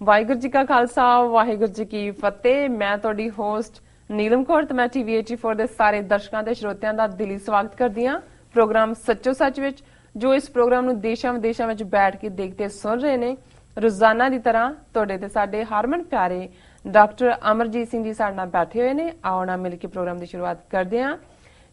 ਵਾਹਿਗੁਰੂ ਜੀ ਕਾ ਖਾਲਸਾ ਵਾਹਿਗੁਰੂ ਜੀ ਕੀ ਫਤਿਹ। ਮੈਂ ਤੁਹਾਡੀ ਹੋਸਟ ਨੀਲਮ ਕੌਰ ਤੇ ਮੈਂ ਟੀਵੀ 84 ਦੇ ਸਾਰੇ ਦਰਸ਼ਕਾਂ ਤੇ ਸਰੋਤਿਆਂ ਦਾ ਦਿਲੀ ਸਵਾਗਤ ਕਰਦੀ ਹਾਂ। ਪ੍ਰੋਗਰਾਮ ਸੱਚੋ ਸੱਚ ਵਿੱਚ ਜੋ ਇਸ ਪ੍ਰੋਗਰਾਮ ਨੂੰ ਦੇਸ਼ਾਂ ਵਿਦੇਸ਼ਾਂ ਵਿੱਚ ਬੈਠ ਕੇ ਦੇਖਦੇ ਸੁਣ ਰਹੇ ਨੇ ਰੋਜ਼ਾਨਾ ਦੀ ਤਰ੍ਹਾਂ ਤੁਹਾਡੇ ਤੇ ਸਾਡੇ ਹਰਮਨ ਪਿਆਰੇ ਡਾਕਟਰ ਅਮਰਜੀਤ ਸਿੰਘ ਜੀ ਸਾਡੇ ਨਾਲ ਬੈਠੇ ਹੋਏ ਨੇ। ਆਓ ਨਾ ਮਿਲ ਕੇ ਪ੍ਰੋਗਰਾਮ ਦੀ ਸ਼ੁਰੂਆਤ ਕਰਦੇ ਹਾਂ।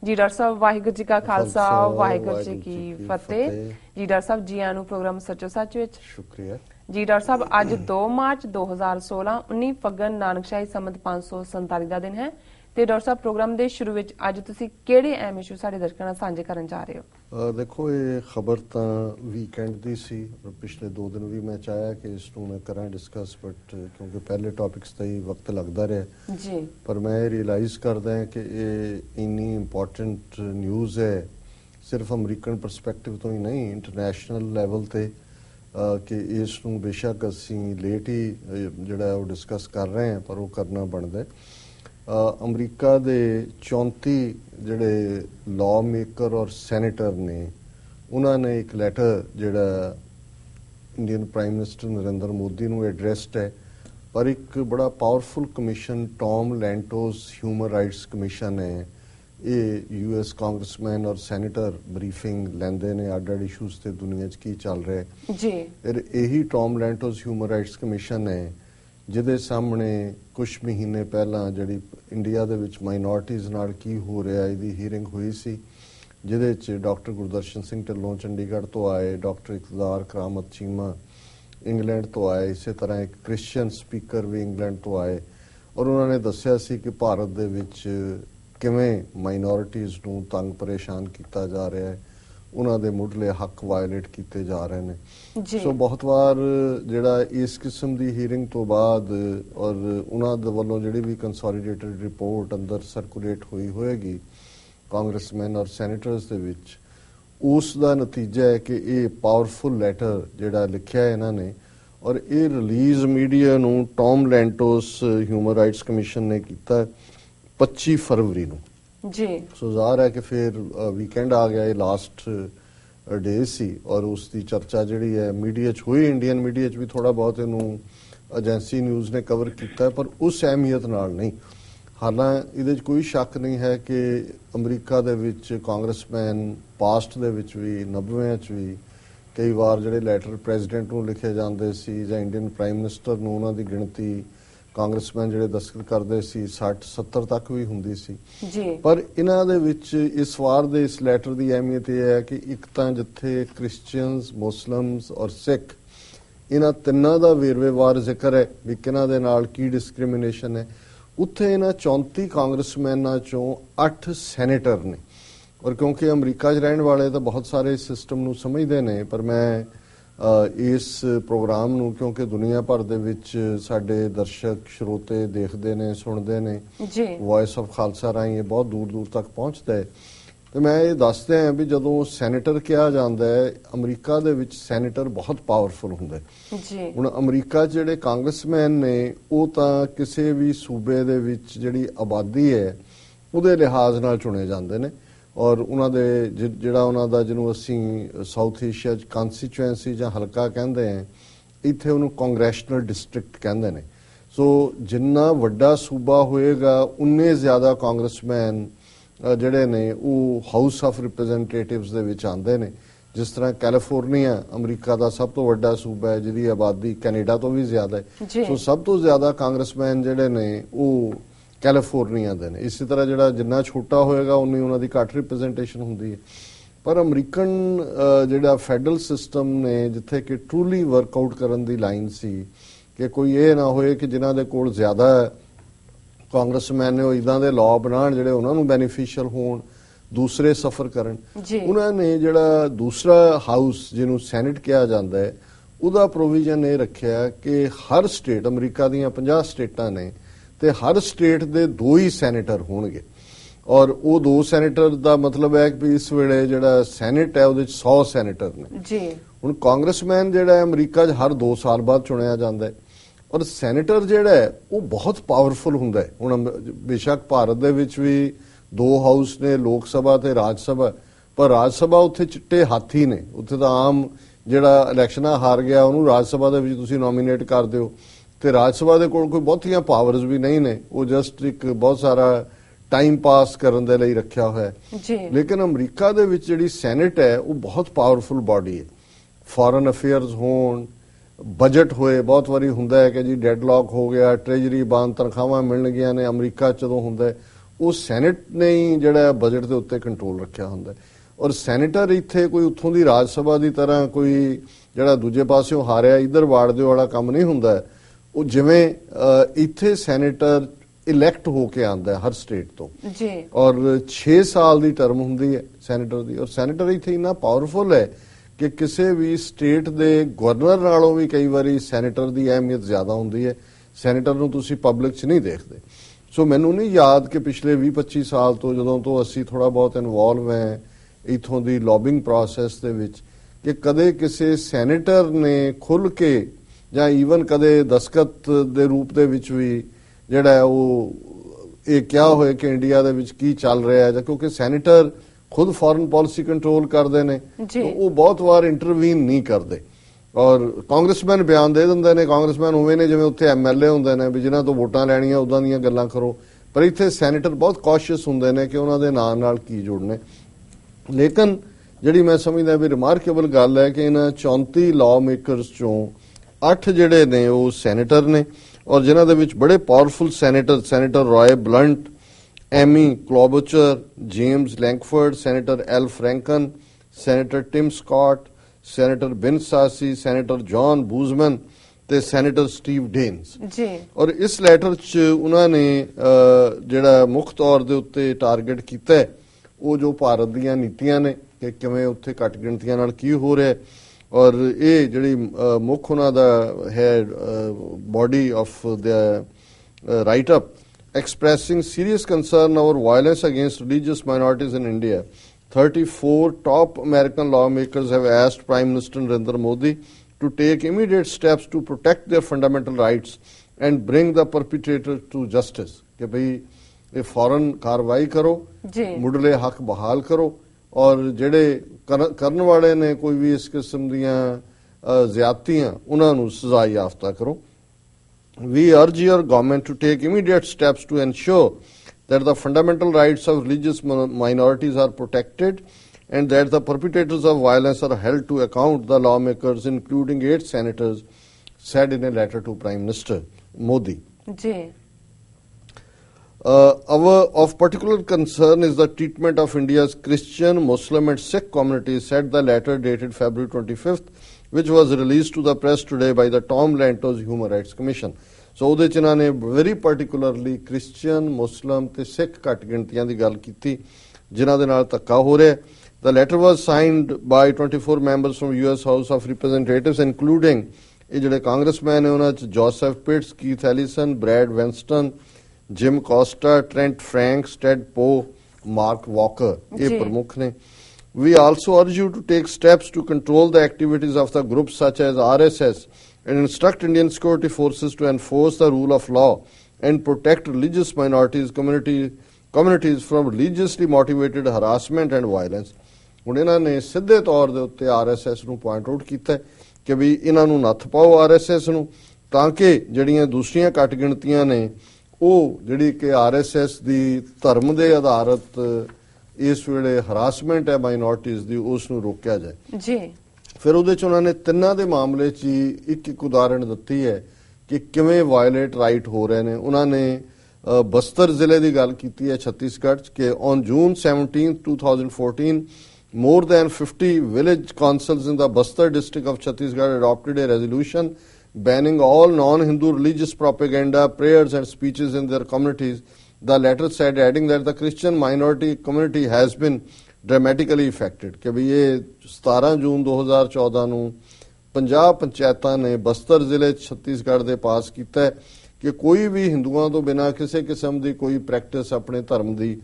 ਜੀ ਡਾਕਟਰ ਸਾਹਿਬ ਵਾਹਿਗੁਰੂ ਜੀ ਕਾ ਖਾਲਸਾ ਵਾਹਿਗੁਰੂ ਜੀ ਕੀ ਫਤਿਹ। ਜੀ ਡਾਕਟਰ ਸਾਹਿਬ ਜੀ ਆਇਆਂ ਨੂੰ ਪ੍ਰੋਗਰਾਮ ਸੱਚੋ ਸੱਚ ਵਿੱਚ। ਸ਼ੁਕਰੀਆ। ਜੀ ਡਾਕਟਰ ਸਾਹਿਬ ਅੱਜ 2 ਮਾਰਚ 2016 19 ਫੱਗਣ ਨਾਨਕਸ਼ਾਹੀ ਸੰਮਤ 547 ਦਾ ਦਿਨ ਹੈ ਤੇ ਡਾਕਟਰ ਸਾਹਿਬ ਪ੍ਰੋਗਰਾਮ ਦੇ ਸ਼ੁਰੂ ਵਿੱਚ ਅੱਜ ਤੁਸੀਂ ਕਿਹੜੇ ਅਹਿਮ ਇਸ਼ੂ ਸਾਡੇ ਦਰਸ਼ਕਾਂ ਨਾਲ ਸਾਂਝੇ ਕਰਨ ਜਾ ਰਹੇ ਹੋ? ਦੇਖੋ ਇਹ ਖਬਰ ਤਾਂ ਵੀਕਐਂਡ ਦੀ ਸੀ ਪਿਛਲੇ 2 ਦਿਨ ਵੀ ਮੈਂ ਚਾਹਿਆ ਕਿ ਇਸ ਨੂੰ ਮੈਂ ਕਰਾਂ ਡਿਸਕਸ ਬਟ ਕਿਉਂਕਿ ਪਹਿਲੇ ਟੌਪਿਕਸ ਤੇ ਹੀ ਵਕਤ ਲੱਗਦਾ ਰਿਹਾ। ਜੀ। ਪਰ ਮੈਂ ਰਿਅਲਾਈਜ਼ ਕਰਦਾ ਹਾਂ ਕਿ ਇਹ ਇੰਨੀ ਇੰਪੋਰਟੈਂਟ ਨਿਊਜ਼ ਹੈ ਸਿਰਫ ਅਮਰੀਕਨ ਪਰਸਪੈਕਟਿਵ ਤੋਂ ਹੀ ਨਹੀਂ ਇੰਟਰਨੈਸ਼ਨਲ ਲੈਵਲ ਤੇ ਕਿ ਇਸ ਨੂੰ ਬੇਸ਼ੱਕ ਅਸੀਂ ਲੇਟ ਹੀ ਜਿਹੜਾ ਉਹ ਡਿਸਕਸ ਕਰ ਰਹੇ ਹਾਂ, ਪਰ ਉਹ ਕਰਨਾ ਬਣਦਾ ਹੈ। ਅਮਰੀਕਾ ਦੇ 34 ਜਿਹੜੇ ਲਾਅ ਮੇਕਰ ਔਰ ਸੈਨੇਟਰ ਨੇ, ਉਹਨਾਂ ਨੇ ਇੱਕ ਲੈਟਰ ਜਿਹੜਾ Indian prime minister Narendra Modi ਨੂੰ ਐਡਰੈਸਡ ਹੈ। ਪਰ ਇੱਕ ਬੜਾ powerful commission Tom Lantos human rights commission ਹੈ। ਇਹ ਯੂਐਸ ਕਾਂਗਰਸਮੈਨ ਔਰ ਸੈਨੇਟਰ ਬਰੀਫਿੰਗ ਲੈਂਦੇ ਨੇ ਅੱਡ ਅੱਡ ਇਸ਼ੂਜ਼ ਤੇ ਦੁਨੀਆ 'ਚ ਕੀ ਚੱਲ ਰਿਹਾ ਹੈ। ਜੀ। ਫਿਰ ਇਹੀ Tom Lantos human rights commission ਹੈ ਜਿਹਦੇ ਸਾਹਮਣੇ ਕੁਝ ਮਹੀਨੇ ਪਹਿਲਾਂ ਜਿਹੜੀ ਇੰਡੀਆ ਦੇ ਵਿੱਚ ਮਾਈਨੋਰਟੀਜ਼ ਨਾਲ ਕੀ ਹੋ ਰਿਹਾ ਇਹਦੀ ਹੀਅਰਿੰਗ ਹੋਈ ਸੀ ਜਿਹਦੇ 'ਚ ਡਾਕਟਰ ਗੁਰਦਰਸ਼ਨ ਸਿੰਘ ਢਿੱਲੋਂ ਚੰਡੀਗੜ੍ਹ ਤੋਂ ਆਏ ਡਾਕਟਰ ਇਕਤਦਾਰ ਕਰਾਮਤ ਚੀਮਾ ਇੰਗਲੈਂਡ ਤੋਂ ਆਏ ਇਸੇ ਤਰ੍ਹਾਂ ਇੱਕ ਕ੍ਰਿਸਚੀਅਨ ਸਪੀਕਰ ਵੀ ਇੰਗਲੈਂਡ ਤੋਂ ਆਏ। ਔਰ ਉਹਨਾਂ ਨੇ ਦੱਸਿਆ ਸੀ ਕਿ ਭਾਰਤ ਦੇ ਵਿੱਚ ਕਿਵੇਂ ਮਾਈਨੋਰਿਟੀਜ਼ ਨੂੰ ਤੰਗ ਪਰੇਸ਼ਾਨ ਕੀਤਾ ਜਾ ਰਿਹਾ ਹੈ ਉਹਨਾਂ ਦੇ ਮੁੱਢਲੇ ਹੱਕ ਵਾਇਲੇਟ ਕੀਤੇ ਜਾ ਰਹੇ ਨੇ। ਸੋ ਬਹੁਤ ਵਾਰ ਜਿਹੜਾ ਇਸ ਕਿਸਮ ਦੀ ਹੀਅਰਿੰਗ ਤੋਂ ਬਾਅਦ ਔਰ ਉਹਨਾਂ ਦੇ ਵੱਲੋਂ ਜਿਹੜੀ ਵੀ ਕੰਸੋਲੀਡੇਟਡ ਰਿਪੋਰਟ ਅੰਦਰ ਸਰਕੂਲੇਟ ਹੋਈ ਹੋਏਗੀ ਕਾਂਗਰਸਮੈਨ ਔਰ ਸੈਨੇਟਰਸ ਦੇ ਵਿੱਚ ਉਸ ਦਾ ਨਤੀਜਾ ਹੈ ਕਿ ਇਹ ਪਾਵਰਫੁਲ ਲੈਟਰ ਜਿਹੜਾ ਲਿਖਿਆ ਇਹਨਾਂ ਨੇ ਔਰ ਇਹ ਰਿਲੀਜ਼ ਮੀਡੀਆ ਨੂੰ Tom Lantos human rights commission ਨੇ ਕੀਤਾ 25 ਫਰਵਰੀ ਨੂੰ। ਜੀ। ਸੋ ਜ਼ਾਹਰ ਹੈ ਕਿ ਫਿਰ ਵੀਕਐਂਡ ਆ ਗਿਆ ਇਹ ਲਾਸਟ ਡੇ ਸੀ ਔਰ ਉਸ ਦੀ ਚਰਚਾ ਜਿਹੜੀ ਹੈ ਮੀਡੀਆ 'ਚ ਹੋਈ। ਇੰਡੀਅਨ ਮੀਡੀਆ 'ਚ ਵੀ ਥੋੜਾ ਬਹੁਤ ਇਹਨੂੰ ਏਜੰਸੀ ਨਿਊਜ਼ ਨੇ ਕਵਰ ਕੀਤਾ ਪਰ ਉਸ ਅਹਿਮੀਅਤ ਨਾਲ ਨਹੀਂ। ਹਾਲਾਂ ਇਹਦੇ 'ਚ ਕੋਈ ਸ਼ੱਕ ਨਹੀਂ ਹੈ ਕਿ ਅਮਰੀਕਾ ਦੇ ਵਿੱਚ ਕਾਂਗਰਸਮੈਨ ਪਾਸਟ ਦੇ ਵਿੱਚ ਵੀ 90ਵਿਆਂ 'ਚ ਵੀ ਕਈ ਵਾਰ ਜਿਹੜੇ ਲੈਟਰ ਪ੍ਰੈਜ਼ੀਡੈਂਟ ਨੂੰ ਲਿਖੇ ਜਾਂਦੇ ਸੀ ਜਾਂ ਇੰਡੀਅਨ ਪ੍ਰਾਈਮ ਮਿਨਿਸਟਰ ਨੂੰ ਉਹਨਾਂ ਦੀ ਗਿਣਤੀ ਕਾਂਗਰਸਮੈਨ ਜਿਹੜੇ ਦਸਤਖਤ ਕਰਦੇ ਸੀ 60 70 ਤੱਕ ਵੀ ਹੁੰਦੀ ਸੀ। ਜੀ। ਪਰ ਇਹਨਾਂ ਦੇ ਵਿੱਚ ਇਸ ਵਾਰ ਦੇ ਇਸ ਲੈਟਰ ਦੀ ਅਹਿਮੀਅਤ ਇਹ ਹੈ ਕਿ ਇੱਕ ਤਾਂ ਜਿੱਥੇ ਕ੍ਰਿਸਚੀਅਨਸ ਮੁਸਲਮਸ ਔਰ ਸਿੱਖ ਇਹਨਾਂ ਤਿੰਨਾਂ ਦਾ ਵੇਰਵੇਵਾਰ ਜ਼ਿਕਰ ਹੈ ਵੀ ਕਿਹਨਾਂ ਦੇ ਨਾਲ ਕੀ ਡਿਸਕ੍ਰਿਮੀਨੇਸ਼ਨ ਹੈ। ਉੱਥੇ ਇਹਨਾਂ 34 ਕਾਂਗਰਸਮੈਨਾਂ ਚੋਂ 8 ਸੈਨੇਟਰ ਨੇ। ਔਰ ਕਿਉਂਕਿ ਅਮਰੀਕਾ 'ਚ ਰਹਿਣ ਵਾਲੇ ਤਾਂ ਬਹੁਤ ਸਾਰੇ ਸਿਸਟਮ ਨੂੰ ਸਮਝਦੇ ਨੇ ਪਰ ਮੈਂ ਇਸ ਪ੍ਰੋਗਰਾਮ ਨੂੰ ਕਿਉਂਕਿ ਦੁਨੀਆ ਭਰ ਦੇ ਵਿੱਚ ਸਾਡੇ ਦਰਸ਼ਕ ਸਰੋਤੇ ਦੇਖਦੇ ਨੇ ਸੁਣਦੇ ਨੇ। ਜੀ। ਵੌਇਸ ਆਫ ਖਾਲਸਾ ਰਾਹੀਂ ਇਹ ਬਹੁਤ ਦੂਰ ਦੂਰ ਤੱਕ ਪਹੁੰਚਦਾ ਹੈ। ਤੇ ਮੈਂ ਇਹ ਦੱਸਦੇ ਹਾਂ ਵੀ ਜਦੋਂ ਸੈਨੇਟਰ ਕਿਹਾ ਜਾਂਦਾ ਹੈ ਅਮਰੀਕਾ ਦੇ ਵਿੱਚ ਸੈਨੇਟਰ ਬਹੁਤ ਪਾਵਰਫੁਲ ਹੁੰਦਾ। ਹੈ ਜੀ। ਹੁਣ ਅਮਰੀਕਾ ਜਿਹੜੇ ਕਾਂਗਰਸਮੈਨ ਨੇ ਉਹ ਤਾਂ ਕਿਸੇ ਵੀ ਸੂਬੇ ਦੇ ਵਿੱਚ ਜਿਹੜੀ ਆਬਾਦੀ ਹੈ ਉਹਦੇ ਲਿਹਾਜ਼ ਨਾਲ ਚੁਣੇ ਜਾਂਦੇ ਨੇ। ਔਰ ਉਹਨਾਂ ਦੇ ਜਿਹੜਾ ਉਹਨਾਂ ਦਾ ਜਿਹਨੂੰ ਅਸੀਂ ਸਾਊਥ ਏਸ਼ੀਆ 'ਚ ਕਨਸਟੀਚੁਐਂਸੀ ਜਾਂ ਹਲਕਾ ਕਹਿੰਦੇ ਆ ਇੱਥੇ ਉਹਨੂੰ ਕੰਗਰੈਸ਼ਨਲ ਡਿਸਟ੍ਰਿਕਟ ਕਹਿੰਦੇ ਨੇ। ਸੋ ਜਿੰਨਾ ਵੱਡਾ ਸੂਬਾ ਹੋਏਗਾ ਉਨੇ ਜ਼ਿਆਦਾ ਕਾਂਗਰਸਮੈਨ ਜਿਹੜੇ ਨੇ ਉਹ ਹਾਊਸ ਆਫ ਰਿਪਰੈਜ਼ੈਂਟੇਟਿਵਸ ਦੇ ਵਿੱਚ ਆਉਂਦੇ ਨੇ। ਜਿਸ ਤਰ੍ਹਾਂ ਕੈਲੀਫੋਰਨੀਆ ਅਮਰੀਕਾ ਦਾ ਸਭ ਤੋਂ ਵੱਡਾ ਸੂਬਾ ਹੈ ਜਿਹਦੀ ਆਬਾਦੀ ਕੈਨੇਡਾ ਤੋਂ ਵੀ ਜ਼ਿਆਦਾ। ਹੈ। ਸੋ ਸਭ ਤੋਂ ਜ਼ਿਆਦਾ ਕਾਂਗਰਸਮੈਨ ਜਿਹੜੇ ਨੇ ਉਹ ਕੈਲੀਫੋਰਨੀਆ ਦੇ ਨੇ। ਇਸੇ ਤਰ੍ਹਾਂ ਜਿਹੜਾ ਜਿੰਨਾ ਛੋਟਾ ਹੋਏਗਾ ਉਨੀ ਉਹਨਾਂ ਦੀ ਘੱਟ ਰਿਪਰੈਜ਼ੈਂਟੇਸ਼ਨ ਹੁੰਦੀ ਹੈ। ਪਰ ਅਮਰੀਕਨ ਜਿਹੜਾ ਫੈਡਰਲ ਸਿਸਟਮ ਨੇ ਜਿੱਥੇ ਕਿ ਟਰੂਲੀ ਵਰਕਆਊਟ ਕਰਨ ਦੀ ਲਾਈਨ ਸੀ ਕਿ ਕੋਈ ਇਹ ਨਾ ਹੋਏ ਕਿ ਜਿਨ੍ਹਾਂ ਦੇ ਕੋਲ ਜ਼ਿਆਦਾ ਕਾਂਗਰਸਮੈਨ ਨੇ ਉਹ ਇਦਾਂ ਦੇ ਲਾਅ ਬਣਾਉਣ ਜਿਹੜੇ ਉਹਨਾਂ ਨੂੰ ਬੈਨੀਫੀਸ਼ੀਅਲ ਹੋਣ ਦੂਸਰੇ ਸਫਰ ਕਰਨ। ਉਹਨਾਂ ਨੇ ਜਿਹੜਾ ਦੂਸਰਾ ਹਾਊਸ ਜਿਹਨੂੰ ਸੈਨੇਟ ਕਿਹਾ ਜਾਂਦਾ ਹੈ ਉਹਦਾ ਪ੍ਰੋਵੀਜ਼ਨ ਇਹ ਰੱਖਿਆ ਕਿ ਹਰ ਸਟੇਟ ਅਮਰੀਕਾ ਦੀਆਂ 50 ਸਟੇਟਾਂ ਨੇ ਤੇ ਹਰ ਸਟੇਟ ਦੇ ਦੋ ਹੀ ਸੈਨੇਟਰ ਹੋਣਗੇ। ਔਰ ਉਹ ਦੋ ਸੈਨੇਟਰ ਦਾ ਮਤਲਬ ਹੈ ਕਿ ਇਸ ਵੇਲੇ ਜਿਹੜਾ ਸੈਨੇਟ ਹੈ ਉਹਦੇ ਵਿੱਚ 100 ਸੈਨੇਟਰ ਨੇ। ਜੀ। ਹੁਣ ਕਾਂਗਰਸਮੈਨ ਜਿਹੜਾ ਹੈ ਅਮਰੀਕਾ 'ਚ ਹਰ 2 ਸਾਲ ਬਾਅਦ ਚੁਣਿਆ ਜਾਂਦਾ ਹੈ। ਔਰ ਸੈਨੇਟਰ ਜਿਹੜਾ ਹੈ ਉਹ ਬਹੁਤ ਪਾਵਰਫੁਲ ਹੁੰਦਾ ਹੈ। ਹੁਣ ਬੇਸ਼ੱਕ ਭਾਰਤ ਦੇ ਵਿੱਚ ਵੀ ਦੋ ਹਾਊਸ ਨੇ ਲੋਕ ਸਭਾ ਤੇ ਰਾਜ ਸਭਾ। ਪਰ ਰਾਜ ਸਭਾ ਉੱਥੇ ਚਿੱਟੇ ਹਾਥੀ ਨੇ। ਉੱਥੇ ਤਾਂ ਆਮ ਜਿਹੜਾ ਇਲੈਕਸ਼ਨਾਂ ਹਾਰ ਗਿਆ ਉਹਨੂੰ ਰਾਜ ਸਭਾ ਦੇ ਵਿੱਚ ਤੁਸੀਂ ਨੋਮੀਨੇਟ ਕਰ ਦਿਓ। ਤੇ ਰਾਜ ਸਭਾ ਦੇ ਕੋਲ ਕੋਈ ਬਹੁਤੀਆਂ ਪਾਵਰਸ ਵੀ ਨਹੀਂ ਨੇ। ਉਹ ਜਸਟ ਇੱਕ ਬਹੁਤ ਸਾਰਾ ਟਾਈਮ ਪਾਸ ਕਰਨ ਦੇ ਲਈ ਰੱਖਿਆ ਹੋਇਆ ਹੈ। ਜੀ। ਲੇਕਿਨ ਅਮਰੀਕਾ ਦੇ ਵਿੱਚ ਜਿਹੜੀ ਸੈਨੇਟ ਹੈ ਉਹ ਬਹੁਤ ਪਾਵਰਫੁਲ ਬਾਡੀ ਹੈ। ਫੋਰਨ ਅਫੇਅਰਸ ਹੋਣ ਬਜਟ ਹੋਏ ਬਹੁਤ ਵਾਰੀ ਹੁੰਦਾ ਹੈ ਕਿ ਜੀ ਡੈਡਲੌਕ ਹੋ ਗਿਆ ਟ੍ਰੇਜਰੀ ਬਾਨ ਤਨਖਾਹਾਂ ਮਿਲਣਗੀਆਂ ਨੇ ਅਮਰੀਕਾ ਜਦੋਂ ਹੁੰਦਾ ਉਹ ਸੈਨੇਟ ਨੇ ਹੀ ਜਿਹੜਾ ਬਜਟ ਦੇ ਉੱਤੇ ਕੰਟਰੋਲ ਰੱਖਿਆ ਹੁੰਦਾ ਔਰ ਸੈਨੇਟਰ ਇੱਥੇ ਕੋਈ ਉੱਥੋਂ ਦੀ ਰਾਜ ਸਭਾ ਦੀ ਤਰ੍ਹਾਂ ਕੋਈ ਜਿਹੜਾ ਦੂਜੇ ਪਾਸਿਓਂ ਹਾਰਿਆ ਇੱਧਰ ਵਾੜ ਦਿਓ ਵਾਲਾ ਕੰਮ ਨਹੀਂ ਹੁੰਦਾ। ਉਹ ਜਿਵੇਂ ਇੱਥੇ ਸੈਨੇਟਰ ਇਲੈਕਟ ਹੋ ਕੇ ਆਂਦਾ ਹੈ ਹਰ ਸਟੇਟ ਤੋਂ। ਜੀ। ਔਰ 6 ਸਾਲ ਦੀ ਟਰਮ ਹੁੰਦੀ ਹੈ ਸੈਨੇਟਰ ਦੀ। ਔਰ ਸੈਨੇਟਰ ਇੱਥੇ ਇੰਨਾ ਪਾਵਰਫੁਲ ਹੈ ਕਿ ਕਿਸੇ ਵੀ ਸਟੇਟ ਦੇ ਗਵਰਨਰ ਨਾਲੋਂ ਵੀ ਕਈ ਵਾਰੀ ਸੈਨੇਟਰ ਦੀ ਅਹਿਮੀਅਤ ਜ਼ਿਆਦਾ ਹੁੰਦੀ ਹੈ। ਸੈਨੇਟਰ ਨੂੰ ਤੁਸੀਂ ਪਬਲਿਕ 'ਚ ਨਹੀਂ ਦੇਖਦੇ। ਸੋ ਮੈਨੂੰ ਨਹੀਂ ਯਾਦ ਕਿ ਪਿਛਲੇ 20-25 ਸਾਲ ਤੋਂ ਜਦੋਂ ਤੋਂ ਅਸੀਂ ਥੋੜਾ ਬਹੁਤ ਇਨਵੋਲਵ ਹੈ ਇਥੋਂ ਦੀ ਲੌਬਿੰਗ ਪ੍ਰੋਸੈਸ ਦੇ ਵਿੱਚ ਕਿ ਕਦੇ ਕਿਸੇ ਸੈਨੇਟਰ ਨੇ ਖੁੱਲ ਕੇ ਜਾਂ ਈਵਨ ਕਦੇ ਦਸਕਤ ਦੇ ਰੂਪ ਦੇ ਵਿੱਚ ਵੀ ਜਿਹੜਾ ਉਹ ਇਹ ਕਿਹਾ ਹੋਇਆ ਕਿ ਇੰਡੀਆ ਦੇ ਵਿੱਚ ਕੀ ਚੱਲ ਰਿਹਾ ਹੈ ਜਾਂ ਕਿਉਂਕਿ ਸੈਨੇਟਰ ਖੁਦ ਫੋਰਨ ਪਾਲਿਸੀ ਕੰਟਰੋਲ ਕਰਦੇ ਨੇ ਉਹ ਬਹੁਤ ਵਾਰ ਇੰਟਰਵੀਨ ਨਹੀਂ ਕਰਦੇ। ਔਰ ਕਾਂਗਰਸਮੈਨ ਬਿਆਨ ਦੇ ਦਿੰਦੇ ਨੇ ਕਾਂਗਰਸਮੈਨ ਉਵੇਂ ਨੇ ਜਿਵੇਂ ਉੱਥੇ ਐਮਐਲਏ ਹੁੰਦੇ ਨੇ ਵੀ ਜਿਨ੍ਹਾਂ ਤੋਂ ਵੋਟਾਂ ਲੈਣੀਆਂ ਉਦਾਂ ਦੀਆਂ ਗੱਲਾਂ ਕਰੋ। ਪਰ ਇੱਥੇ ਸੈਨੇਟਰ ਬਹੁਤ ਕੌਸ਼ੀਅਸ ਹੁੰਦੇ ਨੇ ਕਿ ਉਹਨਾਂ ਦੇ ਨਾਂ ਨਾਲ ਕੀ ਜੁੜਨੇ। ਲੇਕਿਨ ਜਿਹੜੀ ਮੈਂ ਸਮਝਦਾ ਵੀ ਰਿਮਾਰਕੇਬਲ ਗੱਲ ਹੈ ਕਿ ਇਹਨਾਂ 34 ਲਾਅ ਮੇਕਰਸ ਚੋਂ 8 ਜਿਹੜੇ ਨੇ ਉਹ ਸੈਨੇਟਰ ਨੇ ਔਰ ਜਿਨ੍ਹਾਂ ਦੇ ਵਿੱਚ ਬੜੇ powerful senator senator Roy Blunt Amy Klobuchar James Lankford senator Al Franken senator Tim Scott senator Ben Sasse senator John ਬੂਜ਼ਮਨ ਤੇ ਸੈਨੇਟਰ ਸਟੀਵ ਡੇਨਸ ਜੀ। ਔਰ ਇਸ ਲੈਟਰ 'ਚ ਉਹਨਾਂ ਨੇ ਜਿਹੜਾ ਮੁੱਖ ਤੌਰ ਦੇ ਉੱਤੇ ਟਾਰਗੇਟ ਕੀਤਾ ਉਹ ਜੋ ਭਾਰਤ ਦੀਆਂ ਨੀਤੀਆਂ ਨੇ ਕਿ ਕਿਵੇਂ ਉੱਥੇ ਘੱਟ ਗਿਣਤੀਆਂ ਨਾਲ ਕੀ ਹੋ ਰਿਹਾ ਹੈ ਔਰ ਇਹ ਜਿਹੜੀ ਮੁੱਖ ਉਹਨਾਂ ਦਾ ਹੈ body of the write up expressing serious concern over violence against religious minorities in India. 34 top American lawmakers have asked Prime Minister Narendra Modi to take immediate steps to protect their fundamental rights and bring the perpetrator to justice. ਕਿ ਭਈ ਇਹ ਫੌਰਨ ਕਾਰਵਾਈ ਕਰੋ ਜੀ ਮੁੱਢਲੇ ਹੱਕ ਬਹਾਲ ਕਰੋ ਔਰ ਜਿਹੜੇ ਕਰ- ਕਰਨ ਵਾਲੇ ਨੇ ਕੋਈ ਵੀ ਇਸ ਕਿਸਮ ਦੀਆਂ ਅ, ਜ਼ਿਆਦਤੀਆਂ ਉਹਨਾਂ ਨੂੰ ਸਜ਼ਾ ਯਾਫਤਾ ਕਰੋ we urge your government to take immediate steps to ensure that the fundamental rights of religious min- minorities are protected and that the perpetrators of violence are held to account, the lawmakers, including eight senators, said in a letter to Prime Minister Modi. ਜੀ Uh, our of particular concern is the treatment of India's Christian, Muslim, and Sikh communities, said the letter dated February 25th, which was released to the press today by the Tom Lantos Human Rights Commission. ਸੋ ਉਹਦੇ ਚ ਇਹਨਾਂ ਨੇ very particularly Christian ਮੁਸਲਮ ਤੇ ਸਿੱਖ ਘੱਟ ਗਿਣਤੀਆਂ ਦੀ ਗੱਲ ਕੀਤੀ ਜਿਨ੍ਹਾਂ ਦੇ ਨਾਲ ਧੱਕਾ ਹੋ ਰਿਹਾ The letter was signed by 24 members from US House of Representatives including ਇਹ ਜਿਹੜੇ ਕਾਂਗਰਸਮੈਨ ਨੇ ਉਹਨਾਂ ਚ Joseph Pitts, Keith Ellison, Brad Wenstrup, Jim Costa Trent Frank Ted Poe Mark Walker ਇਹ। ਪ੍ਰਮੁੱਖ ਨੇ we also urge you to take steps to control the activities of the groups such as RSS and instruct Indian security forces to enforce the rule of law and protect religious minorities community communities from religiously motivated harassment and violence ਹੁਣ ਇਹਨਾਂ ਨੇ ਸਿੱਧੇ ਤੌਰ ਦੇ ਉੱਤੇ RSS ਨੂੰ point out ਕੀਤਾ ਕਿ ਵੀ ਇਹਨਾਂ ਨੂੰ ਨੱਥ ਪਾਓ ਆਰਐਸਐਸ ਨੂੰ ਤਾਂ ਕਿ ਜਿਹੜੀਆਂ ਦੂਸਰੀਆਂ ਘੱਟ ਗਿਣਤੀਆਂ ਨੇ ਉਹ ਜਿਹੜੀ ਕਿ ਆਰਐਸਐਸ ਦੀ ਧਰਮ ਦੇ ਆਧਾਰਿਤ ਇਸ ਵੇਲੇ ਹਰਾਸਮੈਂਟ ਹੈ ਮਾਈਨੋਰਟੀਜ਼ ਦੀ ਉਸ ਨੂੰ ਰੋਕਿਆ ਜਾਏ। ਜੀ। ਫਿਰ ਉਹਦੇ ਚ ਉਹਨਾਂ ਨੇ ਤਿੰਨਾਂ ਦੇ ਮਾਮਲੇ 'ਚ ਇੱਕ ਇੱਕ ਉਦਾਹਰਣ ਦਿੱਤੀ ਹੈ ਕਿ ਕਿਵੇਂ ਵਾਇਲੇਟ ਰਾਈਟ ਹੋ ਰਹੇ ਨੇ। ਉਹਨਾਂ ਨੇ ਬਸਤਰ ਜ਼ਿਲ੍ਹੇ ਦੀ ਗੱਲ ਕੀਤੀ ਹੈ ਛੱਤੀਸਗੜ੍ਹ 'ਚ ਕਿ on June 17 2014 more than 50 village councils in the Bastar district of Chhattisgarh adopted a resolution banning all non-Hindu religious propaganda, prayers and speeches in their communities. The letter said, adding that the Christian minority community has been dramatically affected. ਕਿ ਵੀ ਇਹ 17 ਜੂਨ 2014 ਨੂੰ 50 ਪੰਚਾਇਤਾਂ ਨੇ ਬਸਤਰ ਜ਼ਿਲ੍ਹੇ ਛੱਤੀਸਗੜ੍ਹ ਦੇ ਪਾਸ ਕੀਤਾ ਕਿ ਕੋਈ ਵੀ ਹਿੰਦੂਆਂ ਤੋਂ ਬਿਨਾਂ ਕਿਸੇ ਕਿਸਮ ਦੀ ਕੋਈ ਪ੍ਰੈਕਟਿਸ ਆਪਣੇ ਧਰਮ ਦੀ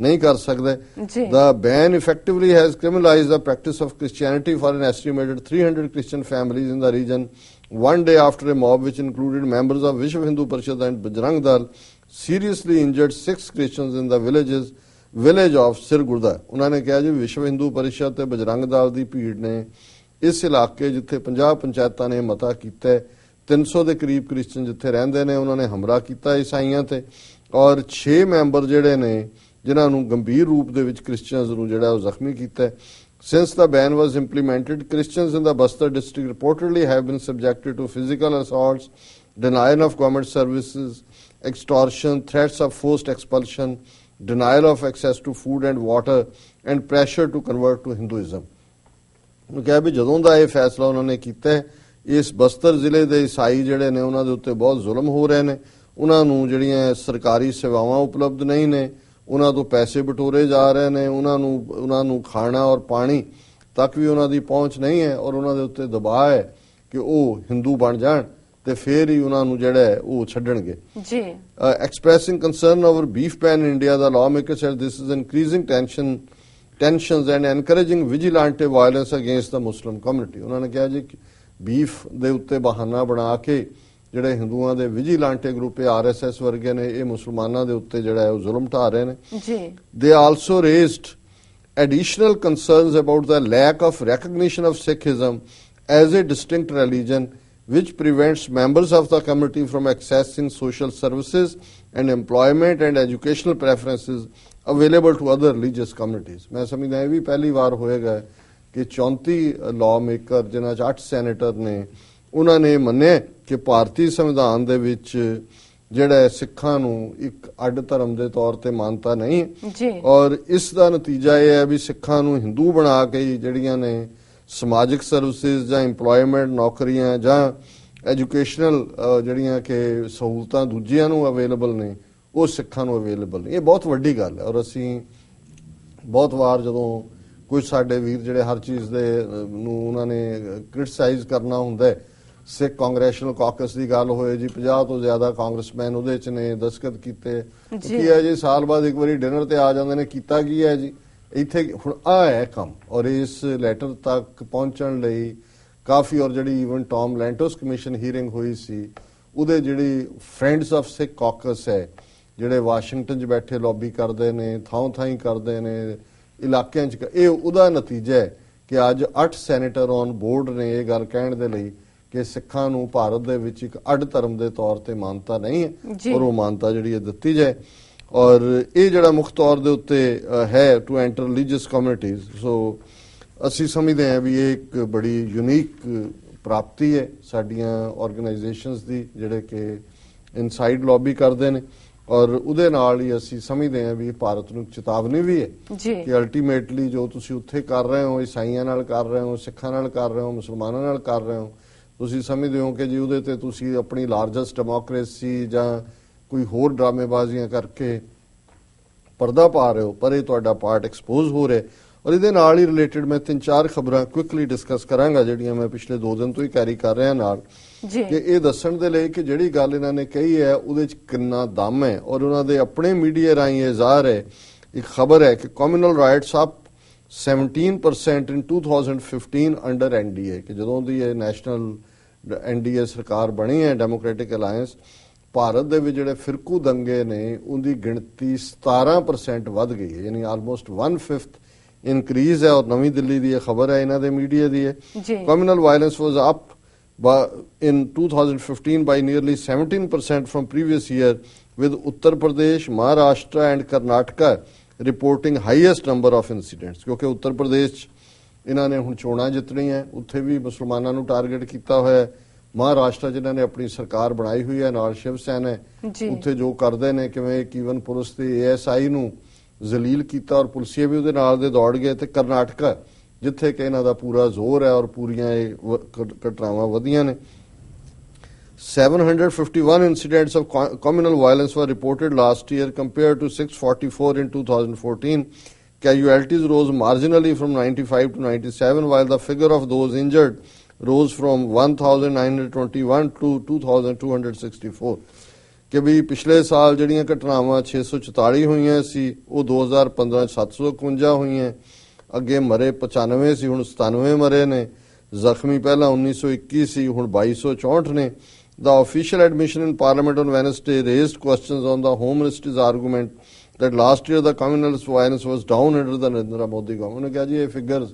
ਨਹੀਂ ਕਰ ਸਕਦਾ ਜੀ। The ban effectively has criminalized the practice of Christianity for an estimated 300 Christian families in the region. One day after a mob which included members of Vishwa Hindu Parishad and Bajrang Dal seriously injured six Christians in the villages village of Sirgurda. ਉਹਨਾਂ ਨੇ ਕਿਹਾ ਜੀ ਵਿਸ਼ਵ ਹਿੰਦੂ ਪਰਿਸ਼ਦ ਤੇ ਬਜਰੰਗ ਦਲ ਦੀ ਭੀੜ ਨੇ ਇਸ ਇਲਾਕੇ ਜਿੱਥੇ 50 ਪੰਚਾਇਤਾਂ ਨੇ ਮਤਾ ਕੀਤਾ ਹੈ 300 ਦੇ ਕਰੀਬ ਕ੍ਰਿਸਚੀਅਨ ਜਿੱਥੇ ਰਹਿੰਦੇ ਨੇ ਉਹਨਾਂ ਨੇ ਹਮਲਾ ਕੀਤਾ ਈਸਾਈਆਂ ਤੇ ਔਰ 6 ਮੈਂਬਰ ਜਿਹੜੇ ਨੇ ਜਿਨ੍ਹਾਂ ਨੂੰ ਗੰਭੀਰ ਰੂਪ ਦੇ ਵਿੱਚ ਕ੍ਰਿਸਚੀਅਨਸ ਨੂੰ ਜਿਹੜਾ ਉਹ ਜ਼ਖਮੀ ਕੀਤਾ ਹੈ Since the ban was implemented, Christians in the Bastar district reportedly have been subjected to physical assaults, denial of government services, extortion, threats of forced expulsion, denial of access to food and water, and pressure to convert to Hinduism. ਉਹ ਕਿਹਾ ਵੀ ਜਦੋਂ ਦਾ ਇਹ ਫੈਸਲਾ ਉਹਨਾਂ ਨੇ ਕੀਤਾ ਹੈ, ਇਸ ਬਸਤਰ ਜ਼ਿਲ੍ਹੇ ਦੇ ਈਸਾਈ ਜਿਹੜੇ ਨੇ ਉਹਨਾਂ ਦੇ ਉੱਤੇ ਬਹੁਤ ਜ਼ੁਲਮ ਹੋ ਰਹੇ ਨੇ ਉਹਨਾਂ ਨੂੰ ਜਿਹੜੀਆਂ ਸਰਕਾਰੀ ਸੇਵਾਵਾਂ ਉਪਲਬਧ ਨਹੀਂ ਨੇ ਉਹਨਾਂ ਤੋਂ ਪੈਸੇ ਬਟੋਰੇ ਜਾ ਰਹੇ ਨੇ ਉਹਨਾਂ ਨੂੰ ਉਹਨਾਂ ਨੂੰ ਖਾਣਾ ਔਰ ਪਾਣੀ ਤੱਕ ਵੀ ਉਹਨਾਂ ਦੀ ਪਹੁੰਚ ਨਹੀਂ ਹੈ ਔਰ ਉਹਨਾਂ ਦੇ ਉੱਤੇ ਦਬਾਅ ਹੈ ਕਿ ਉਹ ਹਿੰਦੂ ਬਣ ਜਾਣ ਤੇ ਫਿਰ ਹੀ ਉਹਨਾਂ ਨੂੰ ਜਿਹੜਾ ਉਹ ਛੱਡਣਗੇ ਜੀ uh, expressing concern over beef ban in India, the lawmaker said this is increasing tension, tensions and encouraging vigilante violence against the Muslim community. ਉਹਨਾਂ ਨੇ ਕਿਹਾ ਜੀ ਬੀਫ ਦੇ ਉੱਤੇ ਬਹਾਨਾ ਬਣਾ ਕੇ ਜਿਹੜੇ ਹਿੰਦੂਆਂ ਦੇ ਵਿਜੀਲਾਂਟੇ ਗਰੁੱਪ ਆਰਐਸਐਸ ਵਰਗੇ ਨੇ ਇਹ ਮੁਸਲਮਾਨਾਂ ਦੇ ਉੱਤੇ ਜਿਹੜਾ ਹੈ ਉਹ ਜ਼ੁਲਮ ਢਾ ਰਹੇ ਨੇ ਜੀ they also raised additional concerns about the lack of recognition of Sikhism as a distinct religion, which prevents members of the community from accessing social services and employment and educational preferences available to other religious communities. ਮੈਂ ਸਮਝਦਾ ਇਹ ਵੀ ਪਹਿਲੀ ਵਾਰ ਹੋਏਗਾ ਕਿ 34 law maker ਜਿਨ੍ਹਾਂ ਚ 8 senator ਨੇ ਉਹਨਾਂ ਨੇ ਮੰਨਿਆ ਕਿ ਭਾਰਤੀ ਸੰਵਿਧਾਨ ਦੇ ਵਿੱਚ ਜਿਹੜਾ ਸਿੱਖਾਂ ਨੂੰ ਇੱਕ ਅੱਡ ਧਰਮ ਦੇ ਤੌਰ ਤੇ ਮਾਨਤਾ ਨਹੀਂ ਜੀ। ਔਰ ਇਸ ਦਾ ਨਤੀਜਾ ਇਹ ਹੈ ਵੀ ਸਿੱਖਾਂ ਨੂੰ ਹਿੰਦੂ ਬਣਾ ਕੇ ਜਿਹੜੀਆਂ ਨੇ ਸਮਾਜਿਕ ਸਰਵਿਸਿਜ਼ ਜਾਂ EMPLOYMENT ਨੌਕਰੀਆਂ ਜਾਂ ਐਜੂਕੇਸ਼ਨਲ ਜਿਹੜੀਆਂ ਕਿ ਸਹੂਲਤਾਂ ਦੂਜਿਆਂ ਨੂੰ ਅਵੇਲੇਬਲ ਨੇ ਉਹ ਸਿੱਖਾਂ ਨੂੰ ਅਵੇਲੇਬਲ ਨਹੀਂ ਇਹ ਬਹੁਤ ਵੱਡੀ ਗੱਲ ਹੈ ਔਰ ਅਸੀਂ ਬਹੁਤ ਵਾਰ ਜਦੋਂ ਕੁਝ ਸਾਡੇ ਵੀਰ ਜਿਹੜੇ ਹਰ ਚੀਜ਼ ਦੇ ਨੂੰ ਉਹਨਾਂ ਨੇ ਕ੍ਰਿਟਿਸਾਈਜ਼ ਕਰਨਾ ਹੁੰਦਾ ਹੈ ਸਿੱਖ ਕਾਂਗਰੈਸ਼ਨਲ ਕਾਕਸ ਦੀ ਗੱਲ ਹੋਏ ਜੀ 50 ਤੋਂ ਜ਼ਿਆਦਾ ਕਾਂਗਰਸਮੈਨ ਉਹਦੇ ਚ ਨੇ ਦਸਖਤ ਕੀਤੇ। ਕੀ ਹੈ ਜੀ ਸਾਲ ਬਾਅਦ ਇੱਕ ਵਾਰੀ ਡਿਨਰ ਤੇ ਆ ਜਾਂਦੇ ਨੇ ਕੀਤਾ ਕੀ ਹੈ ਜੀ? ਇੱਥੇ ਹੁਣ ਆ ਹੈ ਕੰਮ ਔਰ ਇਸ ਲੈਟਰ ਤੱਕ ਪਹੁੰਚਣ ਲਈ ਕਾਫੀ ਔਰ ਜਿਹੜੀ even Tom Lantos commission hearing ਹੋਈ ਸੀ ਉਹਦੇ ਜਿਹੜੀ ਫਰੈਂਡਸ ਆਫ ਸਿੱਖ ਕਾਕਸ ਹੈ ਜਿਹੜੇ ਵਾਸ਼ਿੰਗਟਨ 'ਚ ਬੈਠੇ ਲੌਬੀ ਕਰਦੇ ਨੇ ਥਾਂ ਥਾਂ ਹੀ ਕਰਦੇ ਨੇ ਇਲਾਕਿਆਂ 'ਚ ਇਹ ਉਹਦਾ ਨਤੀਜਾ ਹੈ ਕਿ ਅੱਜ 8 ਸੈਨੇਟਰ ਔਨ ਬੋਰਡ ਨੇ ਇਹ ਗੱਲ ਕਹਿਣ ਦੇ ਲਈ। ਕਿ ਸਿੱਖਾਂ ਨੂੰ ਭਾਰਤ ਦੇ ਵਿੱਚ ਇੱਕ ਅੱਡ ਧਰਮ ਦੇ ਤੌਰ ਤੇ ਮਾਨਤਾ ਨਹੀਂ ਹੈ। ਔਰ ਉਹ ਮਾਨਤਾ ਜਿਹੜੀ ਹੈ ਦਿੱਤੀ ਜਾਏ। ਔਰ ਇਹ ਜਿਹੜਾ ਮੁੱਖ ਤੌਰ ਦੇ ਉੱਤੇ ਹੈ to enter religious communities so ਅਸੀਂ ਸਮਝਦੇ ਹਾਂ ਵੀ ਇਹ ਇੱਕ ਬੜੀ ਯੂਨੀਕ ਪ੍ਰਾਪਤੀ ਹੈ ਸਾਡੀਆਂ ਆਰਗੇਨਾਈਜੇਸ਼ਨਸ ਦੀ ਜਿਹੜੇ ਕਿ ਇਨਸਾਈਡ ਲੌਬੀ ਕਰਦੇ ਨੇ। ਔਰ ਉਹਦੇ ਨਾਲ ਹੀ ਅਸੀਂ ਸਮਝਦੇ ਹਾਂ ਵੀ ਭਾਰਤ ਨੂੰ ਚੇਤਾਵਨੀ ਵੀ ਹੈ ਕਿ ਅਲਟੀਮੇਟਲੀ ਜੋ ਤੁਸੀਂ ਉੱਥੇ ਕਰ ਰਹੇ ਹੋ ਈਸਾਈਆਂ ਨਾਲ ਕਰ ਰਹੇ ਹੋ ਸਿੱਖਾਂ ਨਾਲ ਕਰ ਰਹੇ ਹੋ ਮੁਸਲਮਾਨਾਂ ਨਾਲ ਕਰ ਰਹੇ ਹੋ ਤੁਸੀਂ ਸਮਝਦੇ ਹੋ ਕਿ ਜੀ ਉਹਦੇ ਤੇ ਤੁਸੀਂ ਆਪਣੀ ਲਾਰਜੈਸਟ ਡੈਮੋਕ੍ਰੇਸੀ ਜਾਂ ਕੋਈ ਹੋਰ ਡਰਾਮੇਬਾਜ਼ੀਆਂ ਕਰਕੇ ਪਰਦਾ ਪਾ ਰਹੇ ਹੋ ਪਰ ਇਹ ਤੁਹਾਡਾ ਪਾਰਟ ਐਕਸਪੋਜ਼ ਹੋ ਰਿਹਾ। ਔਰ ਇਹਦੇ ਨਾਲ ਹੀ ਰਿਲੇਟਡ ਮੈਂ ਤਿੰਨ ਚਾਰ ਖਬਰਾਂ ਕੁਇਕਲੀ ਡਿਸਕਸ ਕਰਾਂਗਾ ਜਿਹੜੀਆਂ ਮੈਂ ਪਿਛਲੇ 2 ਦਿਨ ਤੋਂ ਹੀ ਕੈਰੀ ਕਰ ਰਿਹਾ ਨਾਲ। ਜੀ। ਕਿ ਇਹ ਦੱਸਣ ਦੇ ਲਈ ਕਿ ਜਿਹੜੀ ਗੱਲ ਇਹਨਾਂ ਨੇ ਕਹੀ ਹੈ ਉਹਦੇ ਚ ਕਿੰਨਾ ਦਮ ਹੈ। ਔਰ ਉਹਨਾਂ ਦੇ ਆਪਣੇ ਮੀਡੀਆ ਰਾਹੀਂ ਇਹ ਜ਼ਾਹਰ ਹੈ ਇੱਕ ਖਬਰ ਹੈ ਕਿ communal riots up 17% in 2015 under NDA ਕਿ ਜਦੋਂ ਦੀ ਇਹ ਨੈਸ਼ਨਲ ਐਨਡੀਏ ਸਰਕਾਰ ਬਣੀ ਹੈ ਡੈਮੋਕ੍ਰੈਟਿਕ ਅਲਾਈਅੰਸ ਭਾਰਤ ਦੇ ਵਿੱਚ ਜਿਹੜੇ ਫਿਰਕੂ ਦੰਗੇ ਨੇ ਉਹਦੀ ਗਿਣਤੀ 17% ਵੱਧ ਗਈ ਹੈ ਯਾਨੀ ਆਲਮੋਸਟ 1/5 ਇਨਕਰੀਜ਼ ਹੈ ਔਰ ਨਵੀਂ ਦਿੱਲੀ ਦੀ ਇਹ ਖਬਰ ਹੈ ਇਹਨਾਂ ਦੇ ਮੀਡੀਆ ਦੀ ਹੈ violence was up by, in 2015 by nearly 17% from previous year, with Uttar Pradesh, Maharashtra, and Karnataka reporting highest number of incidents. ਕਿਉਂਕਿ ਉੱਤਰ ਪ੍ਰਦੇਸ਼ 'ਚ ਇਹਨਾਂ ਨੇ ਹੁਣ ਚੋਣਾਂ ਜਿੱਤਣੀਆਂ ਉੱਥੇ ਵੀ ਮੁਸਲਮਾਨਾਂ ਨੂੰ ਟਾਰਗੇਟ ਕੀਤਾ ਹੋਇਆ ਹੈ ਮਹਾਰਾਸ਼ਟਰ ਜਿਨ੍ਹਾਂ ਨੇ ਆਪਣੀ ਸਰਕਾਰ ਬਣਾਈ ਹੋਈ ਹੈ ਨਾਲ ਸ਼ਿਵ ਸੈਨਾ ਹੈ। ਉੱਥੇ ਜੋ ਕਰਦੇ ਨੇ ਕਿਵੇਂ ਇੱਕ ਈਵਨ ਪੁਲਿਸ ਦੇ ਏਐਸਆਈ ਨੂੰ ਜ਼ਲੀਲ ਕੀਤਾ ਔਰ ਪੁਲਿਸੀਏ ਵੀ ਉਹਦੇ ਨਾਲ ਦੇ ਦੌੜ ਗਏ ਤੇ ਕਰਨਾਟਕਾ ਜਿੱਥੇ ਕਿ ਇਹਨਾਂ ਦਾ ਪੂਰਾ ਜ਼ੋਰ ਹੈ ਔਰ ਪੂਰੀਆਂ ਇਹ ਘਟਨਾਵਾਂ ਵਧੀਆਂ ਨੇ 751 incidents of co- communal violence were reported last year compared to 644 in 2014. Casualties rose marginally from 95 to 97, while the figure of those injured rose from 1,921 to 2,264. ਕਿ ਵੀ ਪਿਛਲੇ ਸਾਲ ਜਿਹੜੀਆਂ ਘਟਨਾਵਾਂ 644 ਹੋਈਆਂ ਸੀ ਉਹ 2015 ਚ 751 ਹੋਈਆਂ ਅੱਗੇ ਮਰੇ 95 ਸੀ ਹੁਣ 97 ਮਰੇ ਨੇ ਜ਼ਖਮੀ ਪਹਿਲਾਂ 1921 ਸੀ ਹੁਣ 2264 ਨੇ The official admission in Parliament on Wednesday raised questions on the Home Ministry's argument that last year the communal violence was down under the Narendra Modi government. ਉਹਨੇ ਕਿਹਾ ਜੀ ਇਹ ਫਿਗਰਸ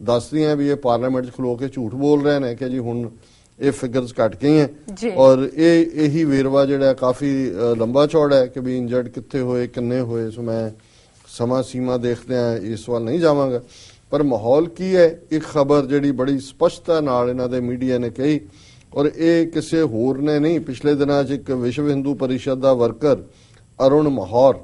ਦੱਸਦੀਆਂ ਵੀ ਇਹ ਪਾਰਲੀਮੈਂਟ 'ਚ ਖਲੋ ਕੇ ਝੂਠ ਬੋਲ ਰਹੇ ਨੇ ਕਿ ਜੀ ਹੁਣ ਇਹ ਫਿਗਰਸ ਘਟ ਗਈਆਂ। ਔਰ ਇਹ ਇਹੀ ਵੇਰਵਾ ਜਿਹੜਾ ਕਾਫੀ ਲੰਬਾ ਚੌੜਾ ਹੈ ਕਿ ਵੀ ਇੰਜਰਡ ਕਿੱਥੇ ਹੋਏ ਕਿੰਨੇ ਹੋਏ ਸੋ ਮੈਂ ਸਮਾਂ ਸੀਮਾ ਦੇਖਦੇ ਆ ਇਸ ਵੱਲ ਨਹੀਂ ਜਾਵਾਂਗਾ ਪਰ ਮਾਹੌਲ ਕੀ ਹੈ ਇੱਕ ਖਬਰ ਜਿਹੜੀ ਬੜੀ ਸਪਸ਼ਟਤਾ ਨਾਲ ਇਹਨਾਂ ਦੇ ਮੀਡੀਆ ਨੇ ਕਹੀ ਔਰ ਇਹ ਕਿਸੇ ਹੋਰ ਨੇ ਨਹੀਂ ਪਿਛਲੇ ਦਿਨਾਂ 'ਚ ਇੱਕ ਵਿਸ਼ਵ ਹਿੰਦੂ ਪਰਿਸ਼ਦ ਦਾ ਵਰਕਰ ਅਰੁਣ ਮਹੌਰ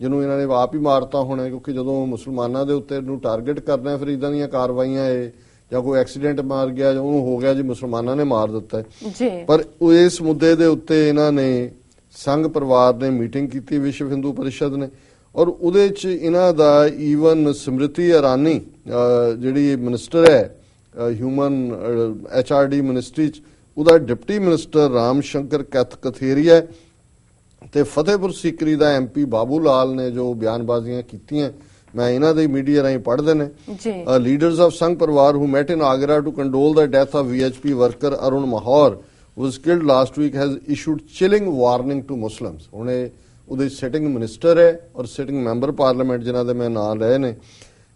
ਜਿਹਨੂੰ ਇਹਨਾਂ ਨੇ ਆਪ ਹੀ ਮਾਰਤਾ ਹੋਣਾ ਕਿਉਂਕਿ ਜਦੋਂ ਮੁਸਲਮਾਨਾਂ ਦੇ ਉੱਤੇ ਨੂੰ ਟਾਰਗੇਟ ਕਰਨਾ ਫਿਰ ਇਦਾਂ ਦੀਆਂ ਕਾਰਵਾਈਆਂ ਇਹ ਜਾਂ ਕੋਈ ਐਕਸੀਡੈਂਟ ਮਾਰ ਗਿਆ ਜਾਂ ਉਹਨੂੰ ਹੋ ਗਿਆ ਜੀ ਮੁਸਲਮਾਨਾਂ ਨੇ ਮਾਰ ਦਿੱਤਾ ਜੀ। ਪਰ ਇਸ ਮੁੱਦੇ ਦੇ ਉੱਤੇ ਇਹਨਾਂ ਨੇ ਸੰਘ ਪਰਿਵਾਰ ਨੇ ਮੀਟਿੰਗ ਕੀਤੀ ਵਿਸ਼ਵ ਹਿੰਦੂ ਪਰਿਸ਼ਦ ਨੇ ਔਰ ਉਹਦੇ ਚ ਇਹਨਾਂ ਦਾ ਈਵਨ ਸਮ੍ਰਿਤੀ ਇਰਾਨੀ ਜਿਹੜੀ ਮਿਨਿਸਟਰ ਹੈ ਹਿਊਮਨ ਐਚਆਰਡੀ ਮਿਨਿਸਟਰੀ ਚ ਉਹਦਾ ਡਿਪਟੀ ਮਿਨਿਸਟਰ ਰਾਮ ਸ਼ੰਕਰ ਕਥ ਕਥੇਰੀਆ ਹੈ ਤੇ ਫਤਿਹਪੁਰ ਸੀਕਰੀ ਦਾ ਐਮਪੀ ਬਾਬੂ ਲਾਲ ਨੇ ਜੋ ਬਿਆਨਬਾਜ਼ੀਆਂ ਕੀਤੀਆਂ ਮੈਂ ਇਹਨਾਂ ਦੇ ਮੀਡੀਆ ਰਾਹੀਂ ਪੜ੍ਹਦੇ ਨੇ ਜੀ Uh, leaders of Sangh Parwar who met in Agra to condole the death of VHP worker Arun Mahor was killed last week has issued chilling warning to Muslims. ਹੁਣ ਇਹ ਉਹਦੇ ਸਿਟਿੰਗ ਮਿਨਿਸਟਰ ਹੈ ਔਰ sitting member parliament ਜਿਨ੍ਹਾਂ ਦੇ ਮੈਂ ਨਾਮ ਲਏ ਨੇ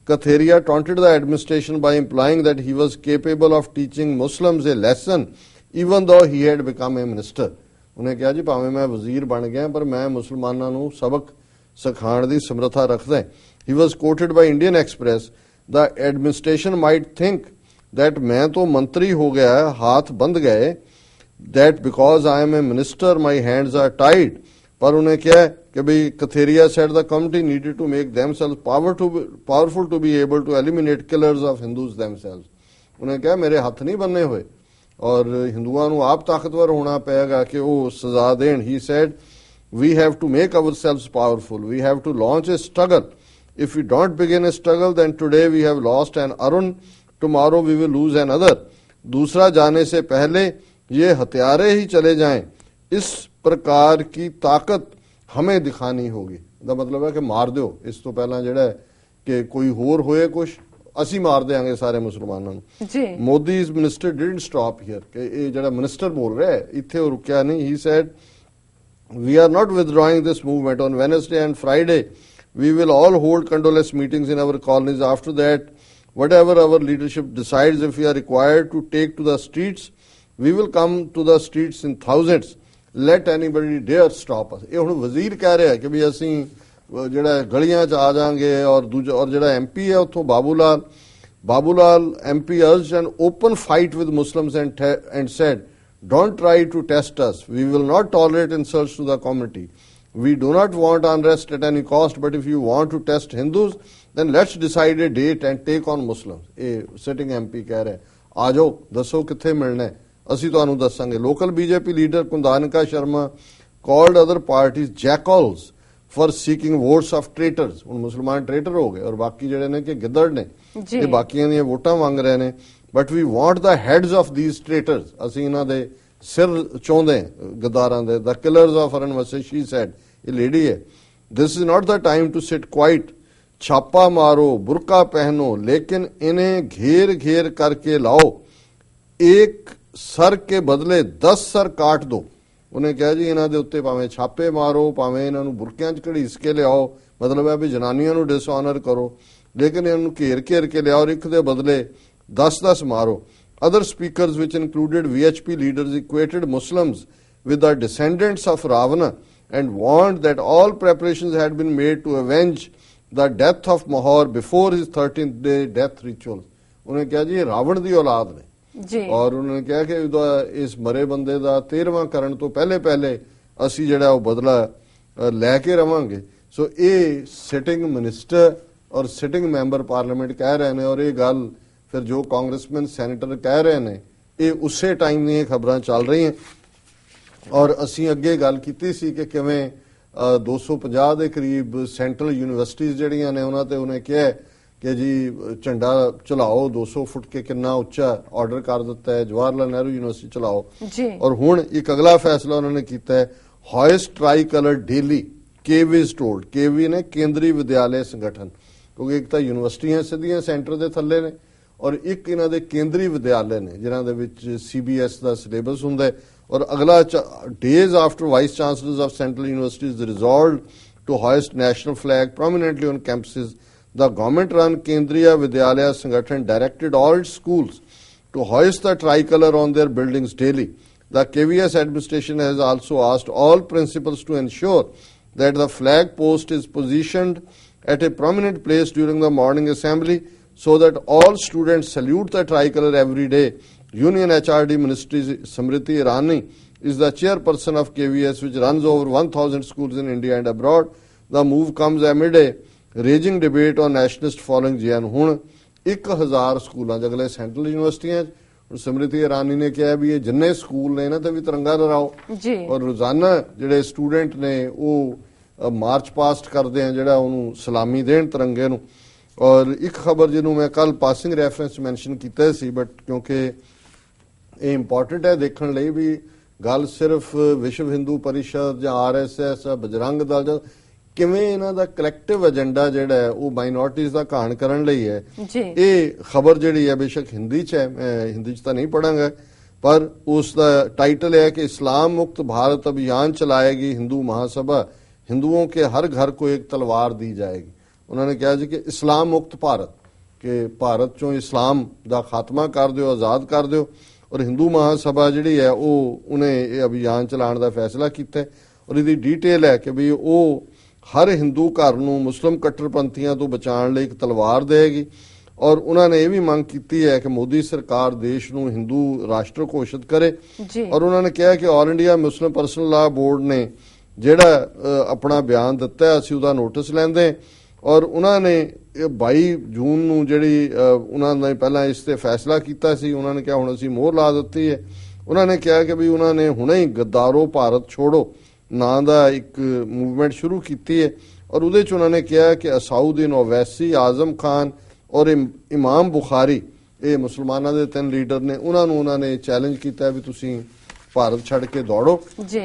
Katheria taunted the administration by implying that he was capable of teaching Muslims a lesson even though he had become a minister ਉਹਨੇ ਕਿਹਾ ਜੀ ਭਾਵੇਂ ਮੈਂ ਵਜ਼ੀਰ ਬਣ ਗਿਆ ਪਰ ਮੈਂ ਮੁਸਲਮਾਨਾਂ ਨੂੰ ਸਬਕ ਸਿਖਾਉਣ ਦੀ ਸਮਰੱਥਾ ਰੱਖਦਾ he was quoted by Indian Express the administration might think that ਮੈਂ ਤੋਂ ਮੰਤਰੀ ਹੋ ਗਿਆ ਹੱਥ ਬੰਦ ਗਏ that because I am a minister my hands are tied ਪਰ ਉਹਨੇ ਕਿਹਾ ਕਿ ਬਈ Katheria said the committee needed to make themselves power to powerful to be able to eliminate killers of Hindus themselves ਉਹਨੇ ਕਿਹਾ ਮੇਰੇ ਹੱਥ ਨਹੀਂ ਬੰਨੇ ਹੋਏ ਔਰ ਹਿੰਦੂਆਂ ਨੂੰ ਆਪ ਤਾਕਤਵਰ ਹੋਣਾ ਪਏਗਾ ਕਿ ਉਹ ਸਜ਼ਾ ਦੇਣ ਹੀ said we have to make ourselves powerful we have to launch a struggle if we don't begin a struggle then today we have lost an arun tomorrow we will lose another दूसरा जाने से पहले ये हथियारे ही चले जाएं इस प्रकार की ताकत हमें दिखानी होगी ਦਾ ਮਤਲਬ ਹੈ ਕਿ ਮਾਰ ਦਿਓ ਇਸ ਤੋਂ ਪਹਿਲਾਂ ਜਿਹੜਾ ਹੈ ਕਿ ਕੋਈ ਹੋਰ ਹੋਏ ਕੁਝ ਅਸੀਂ ਮਾਰ ਦੇਾਂਗੇ ਸਾਰੇ ਮੁਸਲਮਾਨਾਂ ਨੂੰ ਜੀ ਮੋਦੀ's minister didn't stop here ਕਿ ਇਹ ਜਿਹੜਾ ਮਿਨਿਸਟਰ ਬੋਲ ਰਿਹਾ ਹੈ ਇੱਥੇ ਉਹ ਰੁਕਿਆ ਨਹੀਂ he said we are not withdrawing this movement on wednesday and friday we will all hold condolence meetings in our colonies after that whatever our leadership decides if we are required to take to the streets we will come to the streets in thousands let anybody dare stop us ਇਹ ਹੁਣ ਵਜ਼ੀਰ ਕਹਿ ਰਿਹਾ ਕਿ ਵੀ ਅਸੀਂ ਜਿਹੜਾ ਗਲੀਆਂ 'ਚ ਆ ਜਾਾਂਗੇ ਔਰ ਦੂਜਾ ਔਰ ਜਿਹੜਾ ਐਮਪੀ ਹੈ ਉੱਥੋਂ ਬਾਬੂ ਲਾਲ Babu Lal MP urged an open fight with Muslims and, te- and said, Don't try to test us. We will not tolerate insults to the community. We do not want unrest at any cost, but if you want to test Hindus, then let's decide a date and take on Muslims. ਇਹ sitting MP ਕਹਿ ਰਿਹਾ ਆ ਜਾਓ ਦੱਸੋ ਕਿੱਥੇ ਮਿਲਣਾ ਹੈ ਅਸੀਂ ਤੁਹਾਨੂੰ ਦੱਸਾਂਗੇ local BJP leader ਕੁੰਦਾਨਕਾ Sharma called other parties jackals for seeking votes of traitors ਹੁਣ ਮੁਸਲਮਾਨ ਟ੍ਰੇਟਰ ਹੋ ਗਏ ਔਰ ਬਾਕੀ ਜਿਹੜੇ ਨੇ ਕਿ ਗਿੱਦੜ ਨੇ ਇਹ ਬਾਕੀਆਂ ਦੀਆਂ ਵੋਟਾਂ ਮੰਗ ਰਹੇ ਨੇ। But we want the heads of these traitors ਅਸੀਂ ਇਹਨਾਂ ਦੇ ਸਿਰ ਚਾਹੁੰਦੇ ਗਦਾਰਾਂ ਦੇ। ਦਾ ਕਿਲਰਸ ਆਫ ਅਰਨ ਵਸਸ਼ੀ ਸੈਡ ਇਹ ਲੇਡੀ ਹੈ। This is not the time to sit quiet ਛਾਪਾ ਮਾਰੋ ਬੁਰਕਾ ਪਹਿਨੋ ਲੇਕਿਨ ਇਹਨੇ ਘੇਰ ਘੇਰ ਕਰਕੇ ਲਾਓ। ਇੱਕ ਸਰ ਕੇ ਬਦਲੇ दस सर काट दो ਉਹਨੇ ਕਿਹਾ ਜੀ ਇਹਨਾਂ ਦੇ ਉੱਤੇ ਭਾਵੇਂ ਛਾਪੇ ਮਾਰੋ ਭਾਵੇਂ ਇਹਨਾਂ ਨੂੰ ਬੁਰਕਿਆਂ 'ਚ ਘੜੀਸ ਕੇ ਲਿਆਓ ਮਤਲਬ ਹੈ ਵੀ ਜਨਾਨੀਆਂ ਨੂੰ ਡਿਸਆਨਰ ਕਰੋ ਲੇਕਿਨ ਇਹਨਾਂ ਨੂੰ ਘੇਰ ਘੇਰ ਕੇ ਲਿਆਓ ਔਰ ਇੱਕ ਦੇ ਬਦਲੇ 10-10 ਮਾਰੋ other speakers which included VHP leaders equated Muslims with the descendants of Ravana and warned that all preparations had been made to avenge the death of Mahor before his 13th day death rituals ਉਹਨੇ ਕਿਹਾ ਜੀ ਇਹ ਰਾਵਣ ਦੀ ਔਲਾਦ ਨੇ ਜੀ। ਔਰ ਉਹਨਾਂ ਨੇ ਕਿਹਾ ਕਿ ਉਹਦਾ ਇਸ ਮਰੇ ਬੰਦੇ ਦਾ 13ਵਾਂ ਕਰਨ ਤੋਂ ਪਹਿਲੇ ਪਹਿਲੇ ਅਸੀਂ ਜਿਹੜਾ ਉਹ ਬਦਲਾ ਲੈ ਕੇ ਰਵਾਂਗੇ। ਸੋ ਇਹ ਸਿਟਿੰਗ ਮਿਨਿਸਟਰ ਔਰ ਸਿਟਿੰਗ ਮੈਂਬਰ ਪਾਰਲੀਮੈਂਟ ਕਹਿ ਰਹੇ ਨੇ ਔਰ ਇਹ ਗੱਲ ਫਿਰ ਜੋ ਕਾਂਗਰਸਮੈਨ ਸੈਨੇਟਰ ਕਹਿ ਰਹੇ ਨੇ ਇਹ ਉਸੇ ਟਾਈਮ ਦੀਆਂ ਖਬਰਾਂ ਚੱਲ ਰਹੀਆਂ। ਔਰ ਅਸੀਂ ਅੱਗੇ ਗੱਲ ਕੀਤੀ ਸੀ ਕਿ ਕਿਵੇਂ ਅ, 250 ਦੇ ਕਰੀਬ ਸੈਂਟਰਲ ਯੂਨੀਵਰਸਿਟੀਆਂ ਜਿਹੜੀਆਂ ਨੇ ਉਹਨਾਂ ਤੇ ਉਹਨੇ ਕਿਹਾ ਕਿ ਜੀ ਝੰਡਾ ਚਲਾਓ 200 ਫੁੱਟ ਕੇ ਕਿੰਨਾ ਉੱਚਾ ਆਰਡਰ ਕਰ ਦਿੱਤਾ ਹੈ ਜਵਾਹਰ ਲਾਲ ਨਹਿਰੂ ਯੂਨੀਵਰਸਿਟੀ ਚਲਾਓ। ਜੀ। ਔਰ ਹੁਣ ਇੱਕ ਅਗਲਾ ਫੈਸਲਾ ਉਹਨਾਂ ਨੇ ਕੀਤਾ ਹੈ hoist tricolour daily KV is told KV ਨੇ ਕੇਂਦਰੀ ਵਿਦਿਆਲੇ ਸੰਗਠਨ ਕਿਉਂਕਿ ਇੱਕ ਤਾਂ ਯੂਨੀਵਰਸਿਟੀਆਂ ਸਿੱਧੀਆਂ ਸੈਂਟਰ ਦੇ ਥੱਲੇ ਨੇ ਔਰ ਇੱਕ ਇਹਨਾਂ ਦੇ ਕੇਂਦਰੀ ਵਿਦਿਆਲੇ ਨੇ ਜਿਨ੍ਹਾਂ ਦੇ ਵਿੱਚ ਸੀਬੀਐਸ ਦਾ ਸਿਲੇਬਸ ਹੁੰਦਾ ਹੈ। ਔਰ ਅਗਲਾ days after vice chancellors of central universities resolved to hoist national flag prominently on campuses the government run Kendriya Vidyalaya Sangathan directed all schools to hoist the tricolor on their buildings daily. The KVS administration has also asked all principals to ensure that the flag post is positioned at a prominent place during the morning assembly so that all students salute the tricolor every day. Union HRD Ministry Samriti Irani is the chairperson of KVS which runs over 1000 schools in India and abroad. The move comes amid a raging debate on nationalist following JN ਹੁਣ 1000 ਸਕੂਲਾਂ 'ਚ ਅਗਲੇ central ਯੂਨੀਵਰਸਿਟੀਆਂ 'ਚ। ਹੁਣ ਸਮ੍ਰਿਤੀ ਇਰਾਨੀ ਨੇ ਕਿਹਾ ਵੀ ਇਹ ਜਿੰਨੇ ਸਕੂਲ ਨੇ ਇਹਨਾਂ ਤੇ ਵੀ ਤਿਰੰਗਾ ਲਹਿਰਾਓ। ਜੀ। ਔਰ ਰੋਜ਼ਾਨਾ ਜਿਹੜੇ ਸਟੂਡੈਂਟ ਨੇ ਉਹ ਮਾਰਚ ਪਾਸਟ ਕਰਦੇ ਆ ਜਿਹੜਾ ਉਹਨੂੰ ਸਲਾਮੀ ਦੇਣ ਤਿਰੰਗੇ ਨੂੰ। ਔਰ ਇੱਕ ਖਬਰ ਜਿਹਨੂੰ ਮੈਂ ਕੱਲ ਪਾਸਿੰਗ ਰੈਫਰੈਂਸ ਮੈਂਸ਼ਨ ਕੀਤਾ ਸੀ ਬਟ ਕਿਉਂਕਿ ਇਹ ਇੰਪੋਰਟੈਂਟ ਹੈ ਦੇਖਣ ਲਈ ਵੀ ਗੱਲ ਸਿਰਫ ਵਿਸ਼ਵ ਹਿੰਦੂ ਪਰਿਸ਼ਦ ਜਾਂ ਆਰਐਸਐਸ ਬਜਰੰਗ ਦਲ ਜਾਂ ਕਿਵੇਂ ਇਹਨਾਂ ਦਾ ਕਲੈਕਟਿਵ ਏਜੰਡਾ ਜਿਹੜਾ ਹੈ ਉਹ ਮਾਈਨੋਰਟੀਜ਼ ਦਾ ਘਾਣ ਕਰਨ ਲਈ ਹੈ। ਇਹ ਖਬਰ ਜਿਹੜੀ ਹੈ ਬੇਸ਼ੱਕ ਹਿੰਦੀ ਚ ਹੈ ਮੈਂ ਹਿੰਦੀ ਚ ਤਾਂ ਨਹੀਂ ਪੜਾਂਗਾ ਪਰ ਉਸ ਦਾ ਟਾਈਟਲ ਹੈ ਕਿ ਇਸਲਾਮ ਮੁਕਤ ਭਾਰਤ ਅਭਿਆਨ ਚਲਾਏਗੀ ਹਿੰਦੂ ਮਹਾਸਭਾ ਹਿੰਦੂਆਂ ਕੇ ਹਰ ਘਰ ਕੋ ਇੱਕ ਤਲਵਾਰ ਦੀ ਜਾਏਗੀ। ਉਹਨਾਂ ਨੇ ਕਿਹਾ ਜੀ ਕਿ ਇਸਲਾਮ ਮੁਕਤ ਭਾਰਤ ਕਿ ਭਾਰਤ ਚੋਂ ਇਸਲਾਮ ਦਾ ਖਾਤਮਾ ਕਰ ਦਿਓ ਆਜ਼ਾਦ ਕਰ ਦਿਓ ਔਰ ਹਿੰਦੂ ਮਹਾਸਭਾ ਜਿਹੜੀ ਹੈ ਉਹ ਉਹਨੇ ਇਹ ਅਭਿਆਨ ਚਲਾਉਣ ਦਾ ਫੈਸਲਾ ਕੀਤਾ ਔਰ ਇਹਦੀ ਡੀਟੇਲ ਹੈ ਕਿ ਵੀ ਉਹ ਹਰ ਹਿੰਦੂ ਘਰ ਨੂੰ ਮੁਸਲਮ ਕੱਟੜਪੰਥੀਆਂ ਤੋਂ ਬਚਾਉਣ ਲਈ ਇੱਕ ਤਲਵਾਰ ਦੇਗੀ ਔਰ ਉਹਨਾਂ ਨੇ ਇਹ ਵੀ ਮੰਗ ਕੀਤੀ ਹੈ ਕਿ ਮੋਦੀ ਸਰਕਾਰ ਦੇਸ਼ ਨੂੰ ਹਿੰਦੂ ਰਾਸ਼ਟਰ ਘੋਸ਼ਿਤ ਕਰੇ। ਔਰ ਉਹਨਾਂ ਨੇ ਕਿਹਾ ਕਿ All India Muslim Personal Law Board ਨੇ ਜਿਹੜਾ ਆਪਣਾ ਬਿਆਨ ਦਿੱਤਾ ਅਸੀਂ ਉਹਦਾ ਨੋਟਿਸ ਲੈਂਦੇ ਔਰ ਉਹਨਾਂ ਨੇ ਇਹ 22 ਜੂਨ ਨੂੰ ਜਿਹੜੀ ਉਹਨਾਂ ਨੇ ਪਹਿਲਾਂ ਇਸ ਤੇ ਫੈਸਲਾ ਕੀਤਾ ਸੀ ਉਹਨਾਂ ਨੇ ਕਿਹਾ ਹੁਣ ਅਸੀਂ ਮੋਹਰ ਲਾ ਦਿੱਤੀ ਹੈ। ਉਹਨਾਂ ਨੇ ਕਿਹਾ ਕਿ ਵੀ ਉਹਨਾਂ ਨੇ ਹੁਣੇ ਹੀ ਗੱਦਾਰੋ ਭਾਰਤ ਛੋੜੋ। ਨਾਂ ਦਾ ਇੱਕ ਮੂਵਮੈਂਟ ਸ਼ੁਰੂ ਕੀਤੀ ਹੈ ਔਰ ਉਹਦੇ ਚ ਉਹਨਾਂ ਨੇ ਕਿਹਾ ਕਿ ਅਸਾਉਦੀਨ ਓਵੈਸੀ ਆਜ਼ਮ ਖਾਨ ਔਰ ਇਮ- ਇਮਾਮ ਬੁਖਾਰੀ ਇਹ ਮੁਸਲਮਾਨਾਂ ਦੇ ਤਿੰਨ ਲੀਡਰ ਨੇ ਉਹਨਾਂ ਨੂੰ ਉਹਨਾਂ ਨੇ ਚੈਲੰਜ ਕੀਤਾ ਵੀ ਤੁਸੀਂ ਭਾਰਤ ਛੱਡ ਕੇ ਦੌੜੋ।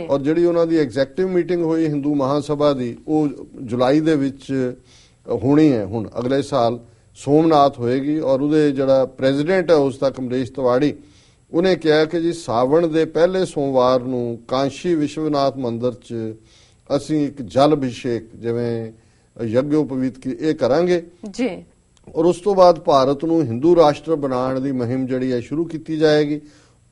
ਔਰ ਜਿਹੜੀ ਉਹਨਾਂ ਦੀ ਐਗਜ਼ੈਕਟਿਵ ਮੀਟਿੰਗ ਹੋਈ ਹਿੰਦੂ ਮਹਾਸਭਾ ਦੀ ਉਹ ਜੁਲਾਈ ਦੇ ਵਿੱਚ ਹੋਣੀ ਹੈ ਹੁਣ ਅਗਲੇ ਸਾਲ ਸੋਮਨਾਥ ਹੋਏਗੀ ਔਰ ਉਹਦੇ ਜਿਹੜਾ ਪ੍ਰੈਜ਼ੀਡੈਂਟ ਹੈ ਉਸ ਦਾ ਕਮਲੇਸ਼ ਤਿਵਾੜੀ ਉਹਨੇ ਕਿਹਾ ਕਿ ਜੀ ਸਾਵਣ ਦੇ ਪਹਿਲੇ ਸੋਮਵਾਰ ਨੂੰ ਕਾਂਸ਼ੀ ਵਿਸ਼ਵਨਾਥ ਮੰਦਿਰ 'ਚ ਅਸੀਂ ਇੱਕ ਜਲ ਅਭਿਸ਼ੇਕ ਜਿਵੇਂ ਯੱਗ ਉਪਵੀਤ ਕੀ ਇਹ ਕਰਾਂਗੇ। ਜੀ। ਔਰ ਉਸ ਤੋਂ ਬਾਅਦ ਭਾਰਤ ਨੂੰ ਹਿੰਦੂ ਰਾਸ਼ਟਰ ਬਣਾਉਣ ਦੀ ਮੁਹਿੰਮ ਜਿਹੜੀ ਹੈ ਸ਼ੁਰੂ ਕੀਤੀ ਜਾਏਗੀ।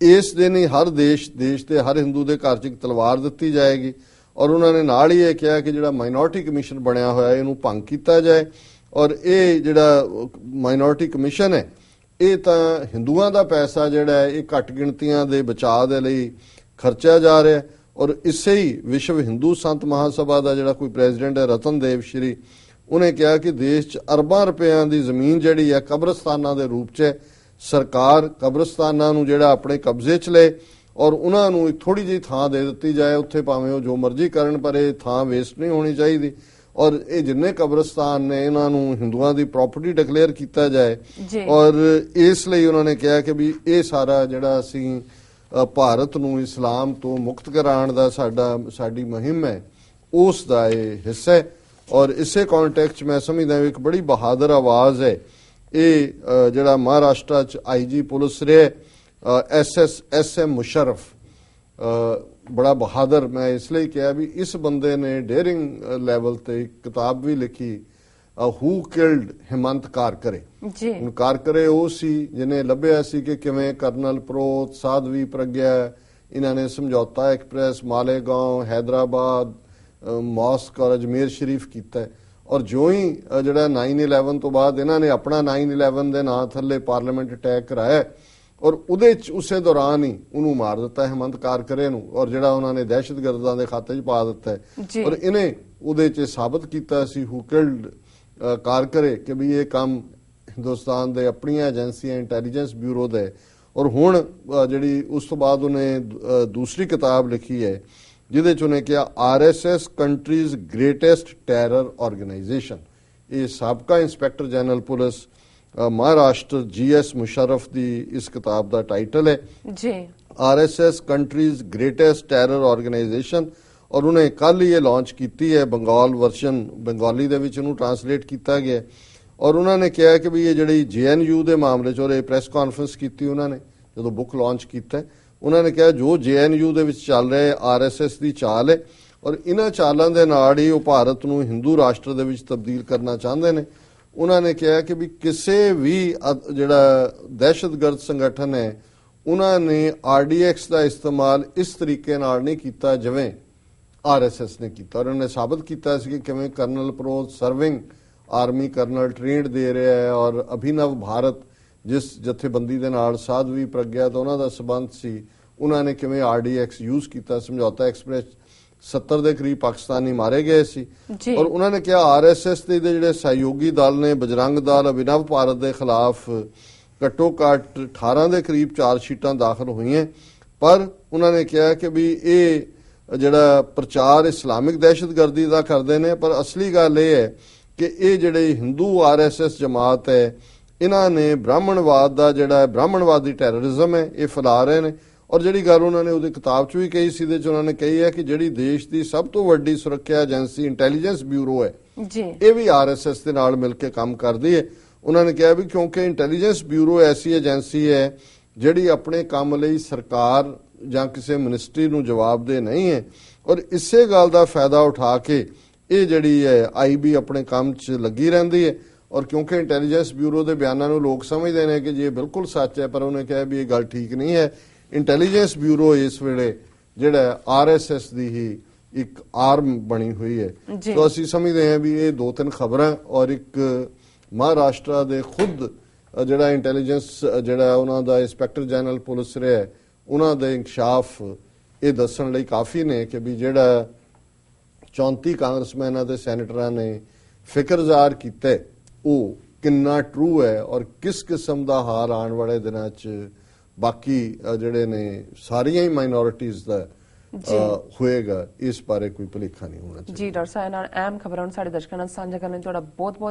ਇਸ ਦਿਨ ਹੀ ਹਰ ਦੇਸ਼ ਦੇਸ਼ ਦੇ ਹਰ ਹਿੰਦੂ ਦੇ ਘਰ 'ਚ ਇੱਕ ਤਲਵਾਰ ਦਿੱਤੀ ਜਾਏਗੀ। ਔਰ ਉਹਨਾਂ ਨੇ ਨਾਲ ਹੀ ਇਹ ਕਿਹਾ ਕਿ ਜਿਹੜਾ ਮਾਈਨੋਰਟੀ ਕਮਿਸ਼ਨ ਬਣਿਆ ਹੋਇਆ ਇਹਨੂੰ ਭੰਗ ਕੀਤਾ ਜਾਏ। ਔਰ ਇਹ ਜਿਹੜਾ ਮਾਈਨੋਰਟੀ ਕਮਿਸ਼ਨ ਹੈ ਇਹ ਤਾਂ ਹਿੰਦੂਆਂ ਦਾ ਪੈਸਾ ਜਿਹੜਾ ਹੈ, ਇਹ ਘੱਟ ਗਿਣਤੀਆਂ ਦੇ ਬਚਾਅ ਦੇ ਲਈ ਖਰਚਿਆ ਜਾ ਰਿਹਾ ਹੈ ਔਰ ਇਸੇ ਹੀ ਵਿਸ਼ਵ ਹਿੰਦੂ ਸੰਤ ਮਹਾਸਭਾ ਦਾ ਜਿਹੜਾ ਕੋਈ ਪ੍ਰੈਜ਼ੀਡੈਂਟ ਹੈ ਰਤਨਦੇਵ ਸ਼੍ਰੀ, ਉਹਨੇ ਕਿਹਾ ਕਿ ਦੇਸ਼ 'ਚ ਅਰਬਾਂ ਰੁਪਇਆਂ ਦੀ ਜ਼ਮੀਨ ਜਿਹੜੀ ਹੈ, ਕਬਰਸਤਾਨਾਂ ਦੇ ਰੂਪ 'ਚ ਹੈ। ਸਰਕਾਰ ਕਬਰਸਤਾਨਾਂ ਨੂੰ ਜਿਹੜਾ ਆਪਣੇ ਕਬਜ਼ੇ 'ਚ ਲਏ ਔਰ ਉਹਨਾਂ ਨੂੰ ਇੱਕ ਥੋੜੀ ਜਿਹੀ ਥਾਂ ਦੇ ਦਿੱਤੀ ਜਾਏ, ਉੱਥੇ ਭਾਵੇਂ ਉਹ ਜੋ ਮਰਜ਼ੀ ਕਰਨ ਪਰ ਇਹ ਥਾਂ ਵੇਸਟ ਨਹੀਂ ਹੋਣੀ ਚਾਹੀਦੀ। ਔਰ ਇਹ ਜਿੰਨੇ ਕਬਰਸਤਾਨ ਨੇ ਇਹਨਾਂ ਨੂੰ ਹਿੰਦੂਆਂ ਦੀ ਪ੍ਰਾਪਰਟੀ ਡਿਕਲੇਅਰ ਕੀਤਾ ਜਾਏ। ਔਰ ਇਸ ਲਈ ਉਹਨਾਂ ਨੇ ਕਿਹਾ ਕਿ ਵੀ ਇਹ ਸਾਰਾ ਜਿਹੜਾ ਅਸੀਂ ਭਾਰਤ ਨੂੰ ਇਸਲਾਮ ਤੋਂ ਮੁਕਤ ਕਰਾਉਣ ਦਾ ਸਾਡਾ ਸਾਡੀ ਮੁਹਿੰਮ ਹੈ ਉਸ ਦਾ ਇਹ ਹਿੱਸਾ ਹੈ। ਔਰ ਇਸੇ ਕੰਟੈਕਸਟ ਮੈਂ ਸਮਝਦਾ ਇੱਕ ਬੜੀ ਬਹਾਦਰ ਆਵਾਜ਼ ਹੈ। ਇਹ ਜਿਹੜਾ ਮਹਾਰਾਸ਼ਟਰ ਚ ਆਈਜੀ ਪੁਲਿਸ ਰਹੇ ਐਸਐਸ ਐਸਐਮ ਮੁਸ਼ਰਫ ਬੜਾ ਬਹਾਦਰ ਮੈਂ ਇਸ ਲਈ ਕਿਹਾ ਵੀ ਇਸ ਬੰਦੇ ਨੇ ਡੇਅਰਿੰਗ ਲੈਵਲ ਤੇ ਕਿਤਾਬ ਵੀ ਲਿਖੀ ਹੂ ਕਿਲਡ ਹਿਮੰਤ ਕਾਰਕਰੇ। ਜੀ। ਹੁਣ ਕਾਰਕਰੇ ਉਹ ਸੀ ਜਿਹਨੇ ਲੱਭਿਆ ਸੀ ਕਿ ਕਿਵੇਂ ਕਰਨਲ ਪ੍ਰੋਤ ਸਾਧਵੀ ਪ੍ਰਗਿਆ ਇਹਨਾਂ ਨੇ ਸਮਝੌਤਾ ਐਕਸਪ੍ਰੈਸ ਮਾਲੇਗਾਉਂ ਅ, ਮਾਸਕ ਔਰ ਅਜਮੇਰ ਸ਼ਰੀਫ ਕੀਤਾ। ਔਰ ਜੋ ਹੀ ਜਿਹੜਾ 9/11 ਤੋਂ ਬਾਅਦ ਇਹਨਾਂ ਨੇ ਆਪਣਾ 9/11 ਦੇ ਨਾਂ ਥੱਲੇ ਪਾਰਲੀਮੈਂਟ ਅਟੈਕ ਕਰਾਇਆ। ਔਰ ਉਹਦੇ ਚ ਉਸੇ ਦੌਰਾਨ ਹੀ ਉਹਨੂੰ ਮਾਰ ਦਿੱਤਾ ਹਿਮੰਤ ਕਾਰਕਰੇ ਨੂੰ ਔਰ ਜਿਹੜਾ ਉਹਨਾਂ ਨੇ ਦਹਿਸ਼ਤਗਰਦਾਂ ਦੇ ਖਾਤੇ 'ਚ ਪਾ ਦਿੱਤਾ ਹੈ। ਔਰ ਇਹਨੇ ਉਹਦੇ 'ਚ ਸਾਬਤ ਕੀਤਾ ਸੀ ਹੂ ਕਿਲਡ ਕਾਰਕਰੇ ਕਿ ਵੀ ਇਹ ਕੰਮ ਹਿੰਦੁਸਤਾਨ ਦੇ ਆਪਣੀਆਂ ਏਜੰਸੀਆਂ ਇੰਟੈਲੀਜੈਂਸ ਬਿਊਰੋ ਦੇ ਔਰ ਹੁਣ ਜਿਹੜੀ ਉਸ ਤੋਂ ਬਾਅਦ ਉਹਨੇ ਦੂਸਰੀ ਕਿਤਾਬ ਲਿਖੀ ਹੈ ਜਿਹਦੇ ਚ ਉਹਨੇ ਕਿਹਾ RSS country's greatest terror organisation ਇਹ ਸਾਬਕਾ inspector general police Maharashtra G S Mushrif ਦੀ ਇਸ ਕਿਤਾਬ ਦਾ ਟਾਈਟਲ ਹੈ। ਜੀ। RSS country's greatest terror organisation ਔਰ ਉਹਨੇ ਕੱਲ ਹੀ ਇਹ ਲਾਂਚ ਕੀਤੀ ਹੈ ਬੰਗਾਲ ਵਰਸ਼ਨ ਬੰਗਾਲੀ ਦੇ ਵਿੱਚ ਉਹਨੂੰ ਟਰਾਂਸਲੇਟ ਕੀਤਾ ਗਿਆ। ਔਰ ਉਹਨਾਂ ਨੇ ਕਿਹਾ ਕਿ ਵੀ ਇਹ ਜਿਹੜੀ ਜੇਐਨਯੂ ਦੇ ਮਾਮਲੇ 'ਚ ਔਰ ਇਹ ਪ੍ਰੈਸ ਕਾਨਫਰੰਸ ਕੀਤੀ ਉਹਨਾਂ ਨੇ ਜਦੋਂ ਬੁੱਕ ਲਾਂਚ ਕੀਤਾ ਉਹਨਾਂ ਨੇ ਕਿਹਾ ਜੋ ਜੇਐਨਯੂ ਦੇ ਵਿੱਚ ਚੱਲ ਰਿਹਾ ਹੈ ਆਰਐਸਐਸ ਦੀ ਚਾਲ ਹੈ ਔਰ ਇਹਨਾਂ ਚਾਲਾਂ ਦੇ ਨਾਲ ਹੀ ਉਹ ਭਾਰਤ ਨੂੰ ਹਿੰਦੂ ਰਾਸ਼ਟਰ ਦੇ ਵਿੱਚ ਤਬਦੀਲ ਕਰਨਾ ਚਾਹੁੰਦੇ ਨੇ। ਉਹਨਾਂ ਨੇ ਕਿਹਾ ਕਿ ਵੀ ਕਿਸੇ ਵੀ ਜਿਹੜਾ ਦਹਿਸ਼ਤਗਰਦ ਸੰਗਠਨ ਹੈ, ਉਹਨਾਂ ਨੇ ਆਰਡੀਐਕਸ ਦਾ ਇਸਤੇਮਾਲ ਇਸ ਤਰੀਕੇ ਨਾਲ ਨਹੀਂ ਕੀਤਾ ਜਿਵੇਂ ਆਰਐਸਐਸ ਨੇ ਕੀਤਾ। ਔਰ ਨੇ ਸਾਬਤ ਕੀਤਾ ਸੀ ਕਿ ਕਿਵੇਂ ਕਰਨਲ ਪ੍ਰੋਜ਼ ਸਰਵਿੰਗ ਆਰਮੀ ਕਰਨਲ ਟ੍ਰੇਨਡ ਦੇ ਰਿਹਾ ਹੈ ਔਰ ਅਭਿਨਵ ਭਾਰਤ ਜਿਸ ਜਥੇਬੰਦੀ ਦੇ ਨਾਲ ਸਾਧਵੀ ਪ੍ਰਗਿਆ ਤੋਂ ਉਹਨਾਂ ਦਾ ਸਬੰਧ ਸੀ, ਉਹਨਾਂ ਨੇ ਕਿਵੇਂ ਆਰਡੀਐਕਸ ਯੂਜ਼ ਕੀਤਾ, ਸਮਝੌਤਾ ਐਕਸਪ੍ਰੈਸ 70 ਦੇ ਕਰੀਬ ਪਾਕਿਸਤਾਨੀ ਮਾਰੇ ਗਏ ਸੀ। ਔਰ ਉਹਨਾਂ ਨੇ ਕਿਹਾ ਆਰਐਸਐਸ ਦੇ ਜਿਹੜੇ ਸਹਿਯੋਗੀ ਦਲ ਨੇ ਬਜਰੰਗ ਦਲ ਅਭਿਨਵ ਭਾਰਤ ਦੇ ਖਿਲਾਫ ਘੱਟੋ ਘੱਟ 18 ਦੇ ਕਰੀਬ ਚਾਰ ਸ਼ੀਟਾਂ ਦਾਖਲ ਹੋਈਆਂ। ਪਰ ਉਹਨਾਂ ਨੇ ਕਿਹਾ ਕਿ ਵੀ ਇਹ ਜਿਹੜਾ ਪ੍ਰਚਾਰ ਇਸਲਾਮਿਕ ਦਹਿਸ਼ਤਗਰਦੀ ਦਾ ਕਰਦੇ ਨੇ ਪਰ ਅਸਲੀ ਗੱਲ ਇਹ ਹੈ ਕਿ ਇਹ ਜਿਹੜੇ ਹਿੰਦੂ ਆਰਐਸਐਸ ਜਮਾਤ ਹੈ ਇਹਨਾਂ ਨੇ ਬ੍ਰਾਹਮਣਵਾਦ ਦਾ ਜਿਹੜਾ ਹੈ ਬ੍ਰਾਹਮਣਵਾਦੀ ਟੈਰਰਿਜ਼ਮ ਹੈ ਇਹ ਫੈਲਾ ਰਹੇ ਨੇ। ਔਰ ਜਿਹੜੀ ਗੱਲ ਉਹਨਾਂ ਨੇ ਉਹਦੀ ਕਿਤਾਬ 'ਚ ਵੀ ਕਹੀ ਸੀ ਦੇ 'ਚ ਉਹਨਾਂ ਨੇ ਕਹੀ ਹੈ ਕਿ ਜਿਹੜੀ ਦੇਸ਼ ਦੀ ਸਭ ਤੋਂ ਵੱਡੀ ਸੁਰੱਖਿਆ ਏਜੰਸੀ ਇੰਟੈਲੀਜੈਂਸ ਬਿਊਰੋ ਹੈ ਜੀ। ਇਹ ਵੀ ਆਰਐਸਐਸ ਦੇ ਨਾਲ ਮਿਲ ਕੇ ਕੰਮ ਕਰਦੀ ਹੈ। ਉਹਨਾਂ ਨੇ ਕਿਹਾ ਵੀ ਕਿਉਂਕਿ ਇੰਟੈਲੀਜੈਂਸ ਬਿਊਰੋ ਐਸੀ ਏਜੰਸੀ ਹੈ ਜਿਹੜੀ ਆਪਣੇ ਕੰਮ ਲਈ ਸਰਕਾਰ ਜਾਂ ਕਿਸੇ ਮਿਨਿਸਟਰੀ ਨੂੰ ਜਵਾਬਦੇ ਨਹੀਂ ਹੈ। ਔਰ ਇਸੇ ਗੱਲ ਦਾ ਫਾਇਦਾ ਉਠਾ ਕੇ ਇਹ ਜਿਹੜੀ ਹੈ ਆਈਬੀ ਆਪਣੇ ਕੰਮ 'ਚ ਲੱਗੀ ਰਹਿੰਦੀ ਹੈ। ਔਰ ਕਿਉਂਕਿ ਇੰਟੈਲੀਜੈਂਸ ਬਿਊਰੋ ਦੇ ਬਿਆਨਾਂ ਨੂੰ ਲੋਕ ਸਮਝਦੇ ਨੇ ਕਿ ਜੀ ਬਿਲਕੁਲ ਸੱਚ ਹੈ ਪਰ ਉਹਨੇ ਕਿਹਾ ਵੀ ਇਹ ਗੱਲ ਠੀਕ ਨਹੀਂ ਹੈ। ਇੰਟੈਲੀਜੈਂਸ ਬਿਊਰੋ ਇਸ ਵੇਲੇ ਜਿਹੜਾ ਆਰਐਸਐਸ ਦੀ ਹੀ ਇੱਕ ਆਰਮ ਬਣੀ ਹੋਈ ਹੈ। ਸੋ ਅਸੀਂ ਸਮਝਦੇ ਹਾਂ ਵੀ ਇਹ ਦੋ ਤਿੰਨ ਖਬਰਾਂ ਔਰ ਇੱਕ ਮਹਾਰਾਸ਼ਟਰ ਦੇ ਖੁਦ ਜਿਹੜਾ ਇੰਟੈਲੀਜੈਂਸ ਜਿਹੜਾ ਉਹਨਾਂ ਦਾ ਇੰਸਪੈਕਟਰ ਜਨਰਲ ਪੁਲਿਸ ਰਿਹਾ ਉਹਨਾਂ ਦੇ ਇਨਕਸ਼ਾਫ ਇਹ ਦੱਸਣ ਲਈ ਕਾਫੀ ਨੇ ਕਿ ਵੀ ਜਿਹੜਾ 34 ਕਾਂਗਰਸਮੈਨਾਂ ਤੇ ਸੈਨੇਟਰਾਂ ਨੇ ਫਿਕਰ ਜ਼ਾਹਰ ਕੀਤਾ ਉਹ ਕਿੰਨਾ ਟਰੂ ਹੈ ਔਰ ਕਿਸ ਕਿਸਮ ਦਾ ਹਾਲ ਆਉਣ ਵਾਲੇ ਦਿਨਾਂ 'ਚ ਬਾਕੀ ਜਿਹੜੇ ਨੇ ਸਾਰੀਆਂ ਹੀ ਮਾਈਨੋਰਿਟੀਜ਼ ਦਾ ਹੋਏਗਾ ਇਸ ਬਾਰੇ ਕੋਈ ਭੁਲੇਖਾ ਨਹੀਂ ਹੋਣਾ ਚਾਹੀਦਾ। ਜੀ ਡਾਕਟਰ ਸਾਹਿਬ ਨਾਲ ਅਹਿਮ ਖਬਰਾਂ ਨੂੰ ਸਾਡੇ ਦਰਸ਼ਕਾਂ ਨਾਲ ਸਾਂਝਾ ਕਰਨ ਲਈ ਤੁਹਾਡਾ ਬਹੁਤ ਬਹੁਤ